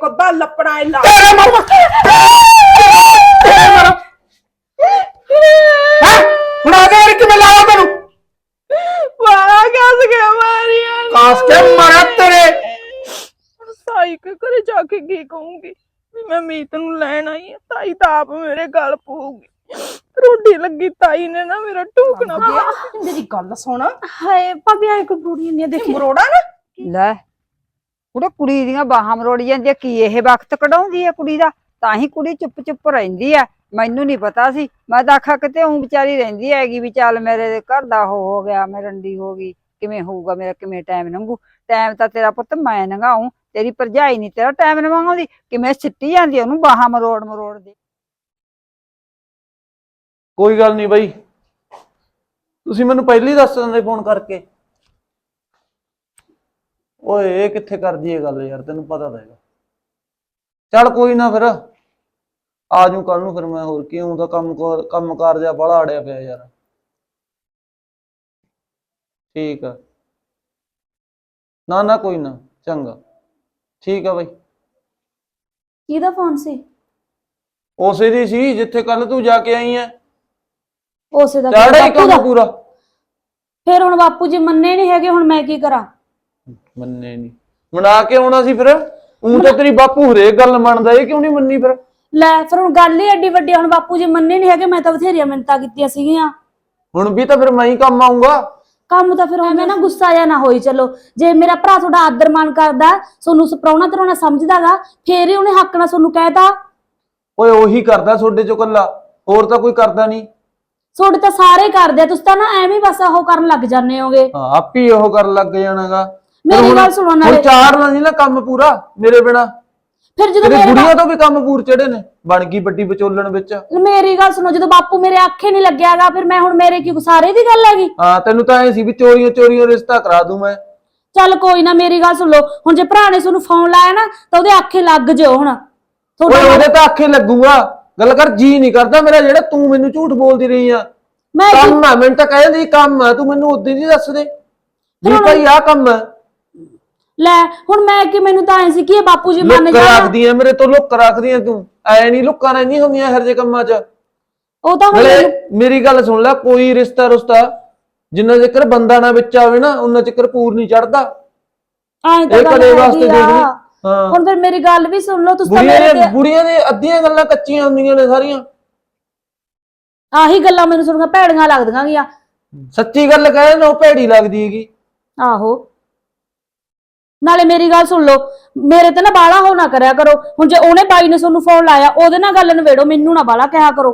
ਕੱਦਾ ਲੱਪੜਾ ਇਹ ਲਾ। ਤੇਰੇ ਮਾਰੂ ਤੇਰੇ ਮਾਰੂ ਹੈ? ਹੁਣ ਆ ਗਿਆ ਕਿਵੇਂ ਲਾਇਆ ਤੈਨੂੰ? ਵਾਹ ਕੱਸ ਕੇ ਮਾਰੀਆਂ। ਕਾਸ ਕੇ ਮਾਰਾ ਤੇਰੇ। ਸਾਈ ਕੇ ਘਰੇ ਜਾ ਕੇ ਕੀ ਕਹੂੰਗੀ? ਵੀ ਮੈਂ ਮੀਤ ਨੂੰ ਲੈਣ ਆਈ ਹਾਂ ਤਾਈ ਤਾਂ ਆਪ ਮੇਰੇ ਗਲ ਪਊਗੀ। ਰੋਟੀ ਲੱਗੀ ਤਾਈ ਨੇ ਨਾ ਮੇਰਾ ਟੂਕਣਾ ਪਿਆ ਮੇਰੀ ਗੱਲ ਸੁਣ। ਹਾਏ ਭਾਬੀ ਆਏ ਕੋਈ ਬੁੜੀ ਨਹੀਂ ਦੇਖੀ। ਮਰੋੜਾ ਨਾ। ਲੈ। ਕੁੜੇ ਕੁੜੀ ਦੀਆਂ ਬਾਹਾਂ ਮਰੋੜੀ ਜਾਂਦੀ ਕੀ ਇਹ ਵਕਤ ਕਢਾਉਂਦੀ ਆ ਕੁੜੀ ਦਾ? ਤਾਂ ਹੀ ਕੁੜੀ ਚੁੱਪ ਚੁੱਪ ਰਹਿੰਦੀ ਆ। ਮੈਨੂੰ ਨਹੀਂ ਪਤਾ ਸੀ। ਮੈਂ ਤਾਂ ਆਖਾ ਕਿਤੇ ਉਹ ਵਿਚਾਰੀ ਰਹਿੰਦੀ ਹੈਗੀ ਵੀ ਚੱਲ ਮੇਰੇ ਘਰ ਦਾ ਹੋ ਹੋ ਗਿਆ, ਮੈਂ ਰੰਡੀ ਹੋ ਗਈ। ਕਿਵੇਂ ਹੋਊਗਾ ਮੇਰਾ, ਕਿਵੇਂ ਟਾਈਮ ਲੰਘੂ? ਟਾਈਮ ਤਾਂ ਤੇਰਾ ਪੁੱਤ ਮੈਂ ਲੰਘਾਉਂ ਤੇਰੀ ਭਰਜਾਈ ਨਹੀਂ ਤੇਰਾ ਟਾਈਮ ਲੰਘਾਉਂਦੀ। ਕਿਵੇਂ ਸਿੱਟੀ ਜਾਂਦੀ ਆ ਉਹਨੂੰ ਬਾਹਾਂ ਮਰੋੜ ਮਰੋੜ ਦੀ? ਕੋਈ ਗੱਲ ਨਹੀਂ ਬਾਈ। ਤੁਸੀਂ ਮੈਨੂੰ ਪਹਿਲੀ ਦੱਸ ਦਿੰਦੇ ਫੋਨ ਕਰਕੇ। ਓਏ ਇਹ ਕਿੱਥੇ ਕਰਦੀ ਇਹ ਗੱਲ ਯਾਰ? ਤੈਨੂੰ ਪਤਾ ਤਾਂ ਹੈਗਾ। ਚੱਲ ਕੋਈ ਨਾ ਫਿਰ। ਆ ਜੂ ਕੱਲ ਨੂੰ ਫਿਰ ਮੈਂ ਹੋਰ ਕੀ ਹੂੰ ਤਾਂ ਕੰਮ ਕੰਮ ਕਾਰ ਜਿਹਾ ਬੜਾ ਅੜਿਆ ਪਿਆ ਯਾਰ। ਠੀਕ ਆ। ਨਾ ਨਾ ਕੋਈ ਨਾ। ਚੰਗਾ। ਠੀਕ ਆ ਬਾਈ। ਕਿਹਦਾ ਫੋਨ ਸੀ? ਉਸੇ ਦੀ ਸੀ ਜਿੱਥੇ ਕੱਲ ਤੂੰ ਜਾ ਕੇ ਆਈ ਐ। ਉਸੇ ਹੀ ਦਾ। ਕੰਮ ਪੂਰਾ। ਫਿਰ ਹੁਣ ਬਾਪੂ ਜੀ ਮੰਨੇ ਨਹੀਂ ਹੈਗੇ ਹੁਣ ਮੈਂ ਕੀ ਕਰਾਂ? ਮੰਨੇ ਨਹੀਂ। ਮਨਾ ਕੇ ਆਉਣਾ ਸੀ ਫਿਰ? ਉਹ ਤਾਂ ਤੇਰੀ ਬਾਪੂ ਹਰੇਕ ਗੱਲ ਮੰਨਦਾ ਇਹ ਕਿਉਂ ਨਹੀਂ ਮੰਨੀ ਫਿਰ? ਲੈ ਫਿਰ ਹੁਣ ਗੱਲ ਹੀ ਐਡੀ ਵੱਡੀ ਆ, ਹੁਣ ਬਾਪੂ ਜੀ ਮੰਨੇ ਨਹੀਂ ਹੈਗੇ ਮੈਂ ਤਾਂ ਬਥੇਰੀਆਂ ਮਿੰਤਾਂ ਕੀਤੀਆਂ ਸੀਗੀਆਂ। ਹੁਣ ਵੀ ਤਾਂ ਫਿਰ ਮੈਂ ਹੀ ਕੰਮ ਆਉਂਗਾ ਕੰਮ ਤਾਂ ਫਿਰ ਐਵੇਂ ਨਾ ਗੁੱਸਾ ਜਾਂ ਨਾ ਹੋਈ ਚਲੋ। ਜੇ ਮੇਰਾ ਭਰਾ ਤੁਹਾਡਾ ਆਦਰ ਮਾਨ ਕਰਦਾ ਤੁਹਾਨੂੰ ਸਪਰਾਉਣਾ ਤਰਾਉਣਾ ਸਮਝਦਾਗਾ ਫੇਰ ਹੀ ਉਹਨੇ ਹੱਕ ਨਾਲ ਤੁਹਾਨੂੰ ਕਹਿਤਾ। ਓਏ ਉਹੀ ਕਰਦਾ ਤੁਹਾਡੇ ਚੋਂ ਕੱਲਾ ਹੋਰ ਤਾਂ ਕੋਈ ਕਰਦਾ ਨਹੀਂ। ਤੁਹਾਡੇ ਤਾਂ ਸਾਰੇ ਕਰਦੇ ਆ ਤੁਸੀਂ ਤਾਂ ਨਾ ਐਵੇਂ ਹੀ ਬਸ ਉਹ ਕਰਨ ਲੱਗ ਜਾਂਦੇ ਹੋਗੇ। ਹਾਂ ਆਪ ਹੀ ਉਹ ਕਰਨ ਲੱਗ ਜਾਣਾਗਾ। ਮੇਰੀ ਗੱਲ ਸੁਣੋ ਨਾਲੇ। ਚਾਰ ਨਾਲ ਨਹੀਂ ਨਾ ਕੰਮ ਪੂਰਾ ਮੇਰੇ ਬਿਨਾ। ਫਿਰ ਜਦੋਂ ਮੇਰੇ ਬੁੜੀਆਂ ਤੋਂ ਵੀ ਕੰਮ ਪੂਰ ਚੜੇ ਨੇ ਬਣ ਗਈ ਵੱਡੀ ਵਿਚੋਲਣ ਵਿੱਚ। ਮੇਰੀ ਗੱਲ ਸੁਣੋ ਜਦੋਂ ਬਾਪੂ ਮੇਰੇ ਆਖੇ ਨਹੀਂ ਲੱਗਿਆਗਾ ਫਿਰ ਮੈਂ ਹੁਣ ਮੇਰੇ ਕੀ ਸਾਰੇ ਦੀ ਗੱਲ ਹੈਗੀ? ਹਾਂ ਤੈਨੂੰ ਤਾਂ ਐ ਸੀ ਵੀ ਚੋਰੀਆਂ ਚੋਰੀਆਂ ਰਿਸ਼ਤਾ ਕਰਾ ਦੂੰ ਮੈਂ। ਚੱਲ ਕੋਈ ਨਾ ਮੇਰੀ ਗੱਲ ਸੁਣ ਲਓ। ਹੁਣ ਜੇ ਭਰਾ ਨੇ ਤੁਹਾਨੂੰ ਫੋਨ ਲਾਇਆ ਨਾ ਤਾਂ ਉਹਦੇ ਆਖੇ ਲੱਗ ਜਿਓ ਹੁਣ। ਤੁਹਾਡਾ ਉਹਦੇ ਤਾਂ ਆਖੇ ਲੱਗੂਗਾ। ਗੱਲ ਕਰ ਜੀ ਨਹੀਂ ਕਰਦਾ ਮੇਰਾ ਜਿਹੜਾ ਤੂੰ ਮੈਨੂੰ ਝੂਠ ਬੋਲਦੀ ਰਹੀ ਆ। ਮੈਂ ਕੰਮ ਆ ਮੈਨੂੰ ਤਾਂ ਕਹਿੰਦੀ ਕੰਮ ਆ ਤੂੰ ਮੈਨੂੰ ਉਦੋਂ ਨਹੀਂ ਦੱਸ ਦੇ ਹੁਣ- ਭਾਈ ਆ ਕੰਮ ਆ। ਲੈ ਹੁਣ ਮੈਂ ਕਿ ਮੈਨੂੰ ਤਾਂ ਐ ਸੀ ਕਿ ਇਹ ਬਾਪੂ ਜੀ ਮੰਨ ਲੁੱਕ ਜਾਣ। ਰੱਖਦੀ ਐ ਮੇਰੇ ਤੋਂ ਲੁੱਕ ਰੱਖਦੀ ਐ ਤੂੰ ਐ ਨਹੀਂ ਲੁੱਕਾਂ ਰਹਿੰਦੀਆਂ ਹੁੰਦੀਆਂ ਹਰ ਜੇ ਕੰਮਾਂ 'ਚ? ਉਹ ਤਾਂ ਹੁਣ ਨਾਲੇ ਮੇਰੀ ਗੱਲ ਸੁਣ ਲੈ ਕੋਈ ਰਿਸ਼ਤਾ ਰੁਸ਼ਤਾ ਜਿੰਨਾ ਚਿਰ ਬੰਦਾ ਨਾ ਵਿੱਚ ਆਵੇ ਨਾ ਉਹਨਾਂ ਚਿਰ ਪੂਰ ਨਹੀਂ ਚੜਦਾ। ਐਂ ਤਾਂ ਇਹ ਗੱਲ ਕਦੇ ਵਾਸਤੇ ਹੈਗੀ। ਹਾਂ। ਹੁਣ ਫਿਰ ਮੇਰੀ ਗੱਲ ਵੀ ਸੁਣ ਲਓ ਤੁਸੀਂ ਤਾਂ ਬੁੜੀਆਂ ਮੇਰੇ ਦੇ ਤੇ ਬੁੜੀਆਂ ਦੇ ਅੱਧੀਆਂ ਗੱਲਾਂ ਕੱਚੀਆਂ ਹੁੰਦੀਆਂ ਨੇ ਸਾਰੀਆਂ। ਆਹੀ ਗੱਲਾਂ ਮੈਨੂੰ ਸੁਣੀਆਂ ਭੈੜੀਆਂ ਲੱਗਦੀਆਂ ਗੀਆਂ। ਸੱਚੀ ਗੱਲ ਕਹੇ ਨਾ ਉਹ ਭੈੜੀ ਲੱਗਦੀ ਹੈਗੀ। ਆਹੋ। ਨਾਲੇ ਮੇਰੀ ਗੱਲ ਸੁਣ ਲਓ ਮੇਰੇ ਤੇ ਨਾ ਬਾਲਾ ਹੋ ਨਾ ਕਰਿਆ ਕਰੋ। ਹੁਣ ਜੇ ਉਹਨੇ ਬਾਈ ਨੇ ਤੁਹਾਨੂੰ ਫੋਨ ਲਾਇਆ ਉਹਦੇ ਨਾਲ ਗੱਲ ਨਵੇੜੋ ਮੈਨੂੰ ਨਾ ਬਾਲਾ ਕਿਹਾ ਕਰੋ।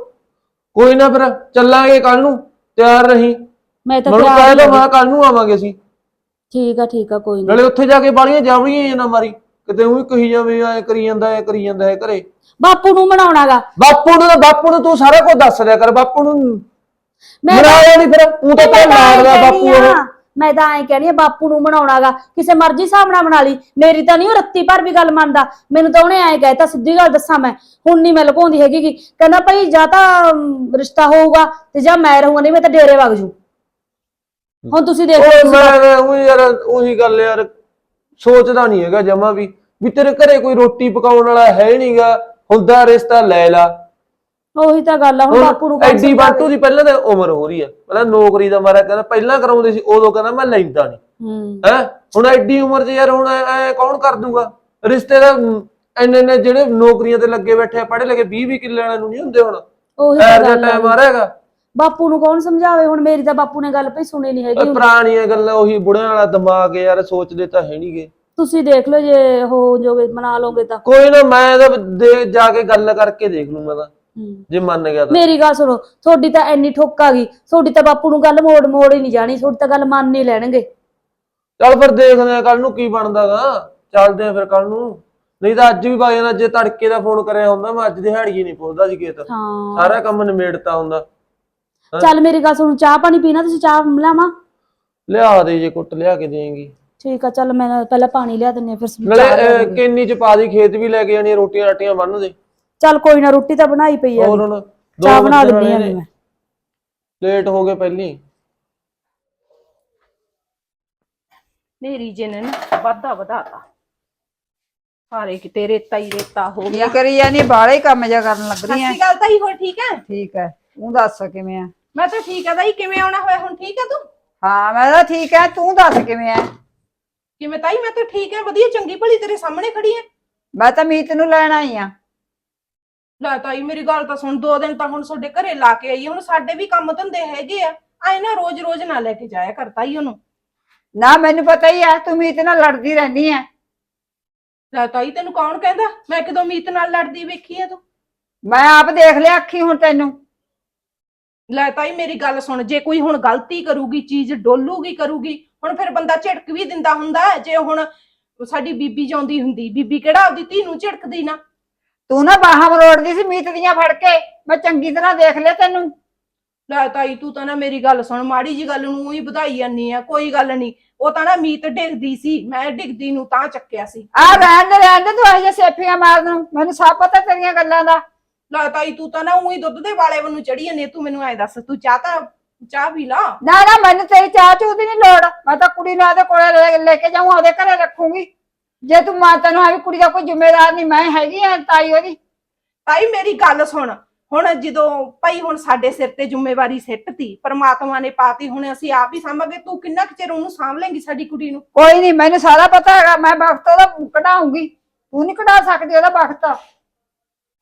ਕੋਈ ਨਾ ਫਿਰ ਚੱਲਾਂਗੇ ਕੱਲ ਨੂੰ ਤਿਆਰ ਰਹੀ। ਮੈਂ ਤਾਂ ਮੈਨੂੰ ਤਿਆਰ ਕਹਿ ਦੋ। ਮੈਂ ਕੱਲ ਨੂੰ ਆਵਾਂਗੇ ਅਸੀਂ। ਠੀਕ ਆ ਠੀਕ ਆ ਕੋਈ ਨਹੀਂ। ਨਾਲੇ ਉੱਥੇ ਜਾ ਕੇ ਬਾਲੀਆਂ ਜਾਵੜੀਆਂ ਨਾ ਮਾਰੀ। ਕਿਤੇ ਉਹ ਕਹੀ ਜਾਵੇ ਐ ਕਰੀ ਜਾਂਦਾ ਐ ਕਰੀ ਜਾਂਦਾ ਹੈ ਘਰੇ ਬਾਪੂ ਨੂੰ ਮਨਾਉਣਾਗਾ ਬਾਪੂ ਨੂੰ ਤਾਂ ਬਾਪੂ ਨੂੰ ਤੂੰ ਸਾਰਾ ਕੁਝ ਦੱਸ ਦਿਆ ਕਰ ਬਾਪੂ ਨੂੰ ਮੈਂ ਮਨਾਇਆ ਨਹੀਂ ਫਿਰ ਤਾਂ ਤੇ ਐਂ ਮਾਰਦਾ ਬਾਪੂ ਉਹ ਮੈਂ ਤਾਂ ਐਂ ਕਹਿਣੀ ਆ ਬਾਪੂ ਨੂੰ ਮਨਾਉਣਾਗਾ ਕਿਸੇ ਮਰਜ਼ੀ ਹਿਸਾਬ ਨਾਲ ਬਣਾ ਲਈ। ਮੇਰੀ ਤਾਂ ਨਹੀਂ ਉਹ ਰੱਤੀ ਭਰ ਵੀ ਗੱਲ ਮੰਨਦਾ। ਮੈਨੂੰ ਤਾਂ ਉਹਨੇ ਐਂ ਕਹਿਤਾ ਸਿੱਧੀ ਗੱਲ ਦੱਸਾਂ ਮੈਂ ਹੁਣ ਨਹੀਂ ਮੈਂ ਲੁਕਾਉਂਦੀ ਹੈਗੀ ਗੀ। ਕਹਿੰਦਾ ਭਾਈ ਜਾਂ ਤਾਂ ਅਮ, ਰਿਸ਼ਤਾ ਹੋਊਗਾ ਤੇ ਜਾਂ ਮੈਂ ਰਹੂੰਗਾ ਨਹੀਂ ਮੈਂ ਤਾਂ ਡੇਰੇ ਵਗ ਜੂ। ਹੁਣ ਤੁਸੀਂ ਦੇਖ ਲਓ ਓਏ ਤੁਸੀਂ ਮੈਂ ਉਹ ਯਾਰ ਉਹੀ ਗੱਲ ਯਾਰ ਸੋਚਦਾ ਨਹੀਂ ਹੈਗਾ ਜਮਾ ਵੀ ਵੀ ਤੇਰੇ ਘਰੇ ਕੋਈ ਰੋਟੀ ਪਕਾਉਣ ਵਾਲਾ ਹੈ ਨਹੀਂਗਾ ਹੁੰਦਾ ਰਿਸ਼ਤਾ ਲੈ ਲਾ। ਉਹੀ ਤਾਂ ਗੱਲ ਆ ਹੁਣ ਬਾਪੂ ਨੂੰ ਐਡੀ? ਬਾਟੂ ਦੀ? ਪਹਿਲਾਂ ਤਾਂ ਉਮਰ ਹੋ ਰਹੀ ਹੈ ਪਹਿਲਾਂ ਨੌਕਰੀ ਦਾ ਮਾਰਾ ਕਹਿੰਦਾ ਪਹਿਲਾਂ ਕਰਾਉਂਦੇ ਸੀ ਉਦੋਂ ਕਹਿੰਦਾ ਮੈਂ ਲੈਂਦਾ ਨਹੀਂ ਹੂੰ। ਹੈ? ਹੁਣ ਐਡੀ ਉਮਰ 'ਚ ਯਾਰ ਹੁਣ ਐ ਕੌਣ ਕਰ ਦੂਗਾ? ਰਿਸ਼ਤੇ ਦਾ ਇੰਨੇ ਇੰਨੇ ਜਿਹੜੇ ਨੌਕਰੀਆਂ ਤੇ ਲੱਗੇ ਬੈਠੇ ਆ ਪੜ੍ਹੇ ਲਿਖੇ 20 20 ਕਿੱਲੇ ਵਾਲਿਆਂ ਨੂੰ ਨਹੀਂ ਹੁੰਦੇ ਹੁਣ। ਉਹੀ ਤਾਂ ਐਰ ਦਾ ਗੱਲ ਆ। ਟਾਈਮ ਆ ਰਿਹਾ ਹੈਗਾ। ਬਾਪੂ ਨੂੰ ਕੌਣ ਸਮਝਾਵੇ? ਹੁਣ ਮੇਰੀ ਤਾਂ ਬਾਪੂ ਨੇ ਗੱਲ ਭਈ ਸੁਣੀ ਨਹੀਂ ਹੈਗੀ ਪੁਰਾਣੀਆਂ ਗੱਲਾਂ ਉਹੀ ਬੁੜਿਆਂ ਵਾਲਾ ਦਿਮਾਗ ਯਾਰ ਸੋਚਦੇ ਤਾਂ ਹੈ ਨਹੀਂਗੇ ਤੁਸੀਂ ਦੇਖ ਲਓ ਜੇ ਹੋ ਜੋਗੇ ਮਨਾ ਲਓਗੇ ਤਾਂ। ਕੋਈ ਨਾ ਮੈਂ ਇਹਦਾ ਦੇ ਜਾ ਕੇ ਗੱਲ ਕਰਕੇ ਦੇਖ ਲੂੰ ਮੈਂ ਤਾਂ। ਜੇ ਮੰਨ ਗਿਆ ਤਾਂ। ਮੇਰੀ ਗੱਲ ਸੁਣੋ ਤੁਹਾਡੀ ਤਾਂ ਇੰਨੀ ਠੋਕ ਆ ਗਈ ਤੁਹਾਡੀ ਤਾਂ ਬਾਪੂ ਨੂੰ ਗੱਲ ਮੋੜ ਮੋੜ ਹੀ ਨਹੀਂ ਜਾਣੀ ਤੁਹਾਡੀ ਤਾਂ ਗੱਲ ਮੰਨ ਹੀ ਲੈਣਗੇ। ਚੱਲ ਫਿਰ ਦੇਖਦੇ ਆ ਕੱਲ ਨੂੰ ਕੀ ਬਣਦਾਗਾ ਚੱਲਦੇ ਆ ਫਿਰ ਕੱਲ ਨੂੰ। ਨਹੀਂ ਤਾਂ ਅੱਜ ਵੀ ਬਾਈ ਨਾਲ ਜੇ ਤੜਕੇ ਦਾ ਫੋਨ ਕਰਿਆ ਹੁੰਦਾ ਮੈਂ ਅੱਜ ਦਿਹਾੜੀ ਨਹੀਂ ਪਹੁੰਚਦਾ ਸੀ ਖੇਤ ਹਾਂ। ਸਾਰਾ ਕੰਮ ਨਿਮੇੜਤਾ ਹੁੰਦਾ। ਚੱਲ ਮੇਰੀ ਗੱਲ ਸੁਣੋ ਚਾਹ ਪਾਣੀ ਪੀਣਾ ਤੁਸੀਂ ਚਾਹ ਲਿਆਵਾਂ? ਲਿਆ ਦੇ ਜੇ ਕੁੱਟ ਲਿਆ ਕੇ ਦੇਂਗੀ। ਠੀਕ ਆ ਚੱਲ ਮੈਂ ਪਹਿਲਾਂ ਪਾਣੀ ਲਿਆ ਦਿੰਨੀ ਆ ਫਿਰ ਨਾਲੇ। ਕਿੰਨੀ ਚ ਪਾ ਦੀ ਖੇਤ ਵੀ ਲੈ ਕੇ ਜਾਣੀ ਰੋਟੀਆਂ ਰਾਟੀਆਂ ਬੰਨ ਦੇ। ਚੱਲ ਕੋਈ ਨਾ ਰੋਟੀ ਤਾਂ ਬਣਾਈ ਪਈ ਆ। ਹੋਰ ਹੁਣ ਦੋ ਚਾਹ ਬਣਾ ਦਿੰਨੀ ਆ। ਮੈਂ। ਲੇਟ ਹੋ ਗਏ ਪਹਿਲੀ। ਮੇਰੀ ਜੇ ਨੇ ਨਾ ਵਾਧਾ ਵਧਾਤਾ। ਸਾਰੇ ਕਿਤੇ ਰੇਤਾ ਹੀ ਰੇਤਾ ਹੋ ਗਿਆ। ਕੀ ਕਰੀ ਜਾਨੀ ਬਾਹਲਾ ਹੀ ਕੰਮ ਜਿਹਾ ਕਰਨ ਲੱਗ ਰਹੀ ਐ ਸੱਚੀ ਗੱਲ ਤਾਂ ਹੀ ਹੋਰ ਠੀਕ ਹੈ ਠੀਕ ਐ ਤੂੰ ਦੱਸ ਕਿਵੇਂ ਆ? ਮੈਂ ਤਾਂ ਠੀਕ ਆ ਤਾਈ ਕਿਵੇਂ ਆਉਣਾ ਹੋਇਆ? ਹੁਣ ਠੀਕ ਆ ਤੂੰ? ਹਾਂ ਮੈਂ ਤਾਂ ਠੀਕ ਐ ਤੂੰ ਦੱਸ ਕਿਵੇਂ ਐ ਕਿਵੇਂ ਤਾਈ ਮੈਂ ਤਾਂ ਠੀਕ ਆ। ਵਧੀਆ ਚੰਗੀ ਭਲੀ ਤੇਰੇ ਸਾਹਮਣੇ ਖੜੀ ਐ ਮੈਂ ਤਾਂ ਮੀਤ ਨੂੰ ਲੈਣ ਆਈ ਆ। ਲੈ ਤਾਈ ਮੇਰੀ ਗੱਲ ਤਾਂ ਸੁਣ ਦੋ ਦਿਨ ਤਾਂ ਹੁਣ ਤੁਹਾਡੇ ਘਰੇ ਲਾ ਕੇ ਆਈ ਆ, ਹੁਣ ਸਾਡੇ ਵੀ ਕੰਮ ਧੰਦੇ ਹੈਗੇ ਆ। ਆਏ ਨਾ ਰੋਜ਼ ਰੋਜ਼ ਨਾ ਲੈ ਕੇ ਜਾਇਆ ਕਰ ਤਾਈ ਉਹਨੂੰ। ਨਾ ਮੈਨੂੰ ਪਤਾ ਹੀ ਐ ਤੂੰ ਮੀਤ ਨਾਲ ਲੜਦੀ ਰਹਿਨੀ ਐ ਲੈ ਤਾਈ ਤੈਨੂੰ ਕੌਣ ਕਹਿੰਦਾ? ਮੈਂ ਕਦੋਂ ਮੀਤ ਨਾਲ ਲੜਦੀ ਵੇਖੀ ਆ ਤੂੰ? ਮੈਂ ਆਪ ਦੇਖ ਲਿਆ ਅੱਖੀ ਹੁਣ ਤੈਨੂੰ। ਲੈ ਤਾਈ ਮੇਰੀ ਗੱਲ ਸੁਣ ਜੇ ਕੋਈ ਹੁਣ ਗਲਤੀ ਕਰੂਗੀ ਚੀਜ਼ ਡੋਲੂਗੀ ਕਰੂਗੀ ਹੁਣ ਫਿਰ ਬੰਦਾ ਝਿੜਕ ਵੀ ਦਿੰਦਾ ਹੁੰਦਾ ਹੈ। ਜੇ ਹੁਣ ਸਾਡੀ ਬੀਬੀ ਜਾਂਦੀ ਹੁੰਦੀ ਬੀਬੀ ਕਿਹੜਾ ਆਪਦੀ ਧੀ ਨੂੰ ਝਿੜਕਦੀ ਨਾ? ਤੂੰ ਨਾ ਬਾਹਾਂ ਮਰੋੜਦੀ ਸੀ ਮੀਤ ਦੀਆਂ ਫੜ ਕੇ ਮੈਂ ਚੰਗੀ ਤਰ੍ਹਾਂ ਦੇਖ ਲਿਆ ਤੈਨੂੰ। ਲੈ ਤਾਈ ਤੂੰ ਤਾਂ ਨਾ ਮੇਰੀ ਗੱਲ ਸੁਣ ਮਾੜੀ ਜੀ ਗੱਲ ਨੂੰ ਹੀ ਵਧਾਈ ਜਾਂਦੀ ਆ ਕੋਈ ਗੱਲ ਨਹੀਂ। ਉਹ ਤਾਂ ਨਾ ਮੀਤ ਡਿੱਗਦੀ ਸੀ ਮੈਂ ਡਿੱਗਦੀ ਨੂੰ ਤਾਂ ਚੱਕਿਆ ਸੀ। ਆ ਰਹਿਣ ਦੇ ਰਹਿਣ ਦੇ ਤੂੰ ਇਹ ਜਿਹੇ ਸੇਫੀਆਂ ਮਾਰਨ ਨੂੰ ਮੈਨੂੰ ਸਭ ਪਤਾ ਤੇਰੀਆਂ ਗੱਲਾਂ ਦਾ। ਲੈ ਤਾਈ ਤੂੰ ਤਾਂ ਨਾ ਉਹੀ ਦੁੱਧ ਦੇ ਵਾਲੇ ਵੱਲੋਂ ਚੜੀ ਜਾਂਦੀ ਤੂੰ ਮੈਨੂੰ ਐ ਦੱਸ ਤੂੰ ਚਾਹ ਤਾਂ ਚਾਹ ਪੀ ਲਾ। ਨਾ ਨਾ ਮੈਨੂੰ ਤੇਰੀ ਚਾਹ ਚੂਹ ਦੀ ਨਹੀਂ ਲੋੜ। ਮੈਂ ਤਾਂ ਕੁੜੀ ਨੂੰ ਆਦੇ ਕੋਲੇ ਲੈ- ਲੈ ਕੇ ਜਾਊਂ ਉਹਦੇ ਘਰੇ ਰੱਖੂੰਗੀ। ਜੇ ਤੂੰ ਮਾਂ ਤੈਨੂੰ ਆ ਵੀ ਕੁੜੀ ਦਾ ਕੋਈ ਜ਼ਿੰਮੇਦਾਰ ਨਹੀਂ ਮੈਂ ਹੈਗੀ ਆ ਤਾਈ ਉਹਦੀ। ਤਾਈ ਮੇਰੀ ਗੱਲ ਸੁਣ। ਹੁਣ ਜਦੋਂ ਭਾਈ ਹੁਣ ਸਾਡੇ ਸਿਰ ਤੇ ਜ਼ਿੰਮੇਵਾਰੀ ਸਿੱਟਤੀ ਪਰਮਾਤਮਾ ਨੇ ਪਾਤੀ ਹੁਣ ਅਸੀਂ ਆਪ ਹੀ ਸਾਂਭਾਂਗੇ ਤੂੰ ਕਿੰਨਾ ਕੁ ਚਿਰ ਉਹਨੂੰ ਸਾਂਭ ਲੇਂਗੀ ਸਾਡੀ ਕੁੜੀ ਨੂੰ? ਕੋਈ ਨਹੀਂ ਮੈਨੂੰ ਸਾਰਾ ਪਤਾ ਹੈਗਾ ਮੈਂ ਵਕਤ ਉਹਦਾ ਕਢਾਉਂਗੀ। ਤੂੰ ਨਹੀਂ ਕਢਾ ਸਕਦੀ ਉਹਦਾ ਵਕਤ।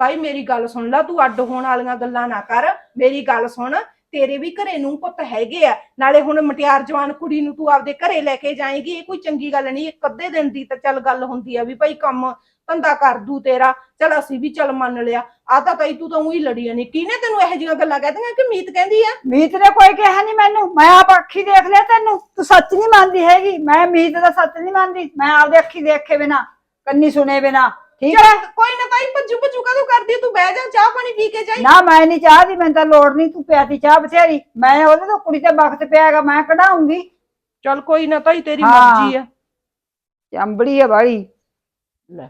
ਭਾਈ ਮੇਰੀ ਗੱਲ ਸੁਣ ਲੈ ਤੂੰ ਅੱਡ ਹੋਣ ਵਾਲੀਆਂ ਗੱਲਾਂ ਨਾ ਕਰ। ਮੇਰੀ ਗੱਲ ਸੁਣ ਤੇਰੇ ਵੀ ਘਰੇ ਨੂੰ ਪੁੱਤ ਹੈਗੇ ਆ, ਨਾਲੇ ਹੁਣ ਮਟਿਆਰ ਜਵਾਨ ਕੁੜੀ ਨੂੰ ਤੂੰ ਆਪਦੇ ਘਰੇ ਲੈ ਕੇ ਜਾਏਂਗੀ, ਇਹ ਕੋਈ ਚੰਗੀ ਗੱਲ ਨਹੀਂ, ਇੱਕ ਅੱਧੇ ਦਿਨ ਦੀ ਤਾਂ ਚੱਲ ਗੱਲ ਹੁੰਦੀ ਆ ਵੀ ਭਾਈ ਕੰਮ ਧੰਦਾ ਕਰ ਦੂ ਤੇਰਾ, ਚਲ ਅਸੀਂ ਵੀ ਚੱਲ ਮੰਨ ਲਿਆ ਆ ਤਾਂ ਤਾਈ ਤੂੰ ਤਾਂ ਉਹੀ ਲੜੀ ਨਹੀਂ ਕਿਹਨੇ ਤੈਨੂੰ ਇਹੋ ਜਿਹੀਆਂ ਗੱਲਾਂ ਕਹਿਦੀਆਂ ਕਿ ਮੀਤ ਕਹਿੰਦੀ ਆ? ਮੀਤ ਨੇ ਕੋਈ ਕਿਹਾ ਨਹੀਂ ਮੈਨੂੰ, ਮੈਂ ਆਪ ਅੱਖੀ ਦੇਖ ਲਿਆ ਤੈਨੂੰ, ਤੂੰ ਸੱਚ ਨਹੀਂ ਮੰਨਦੀ ਹੈਗੀ, ਮੈਂ ਮੀਤ ਦਾ ਸੱਚ ਨਹੀਂ ਮੰਨਦੀ, ਮੈਂ ਆਪਦੇ ਅੱਖੀ ਦੇਖੇ ਬਿਨਾ, ਕੰਨੀ ਸੁਣੇ ਬਿਨਾ ਠੀਕ ਹੈ ਚੱਲ ਕੋਈ ਨਾ ਤਾਈ ਭੱਜੂ ਭੱਜੂ ਕਦੋਂ ਕਰਦੀ ਤੂੰ ਬਹਿ ਜਾ ਚਾਹ ਪਾਣੀ ਪੀ ਕੇ ਜਾਈ। ਨਾ ਮੈਂ ਨਹੀਂ ਚਾਹਦੀ ਮੈਨੂੰ ਤਾਂ ਲੋੜ ਨਹੀਂ ਤੂੰ ਪਿਆਤੀ ਚਾਹ ਬਥੇਰੀ। ਮੈਂ ਉਹਦੇ ਤੋਂ ਕੁੜੀ ਤੇ ਵਕਤ ਪਿਆ ਹੈਗਾ ਮੈਂ ਕਢਾਉਂਗੀ। ਚੱਲ ਕੋਈ ਨਾ ਤਾਈ ਤੇਰੀ ਹਾਂ। ਮਰਜ਼ੀ ਆ। ਚੰਬੜੀ ਹੈ ਬਾੜੀ ਲੈ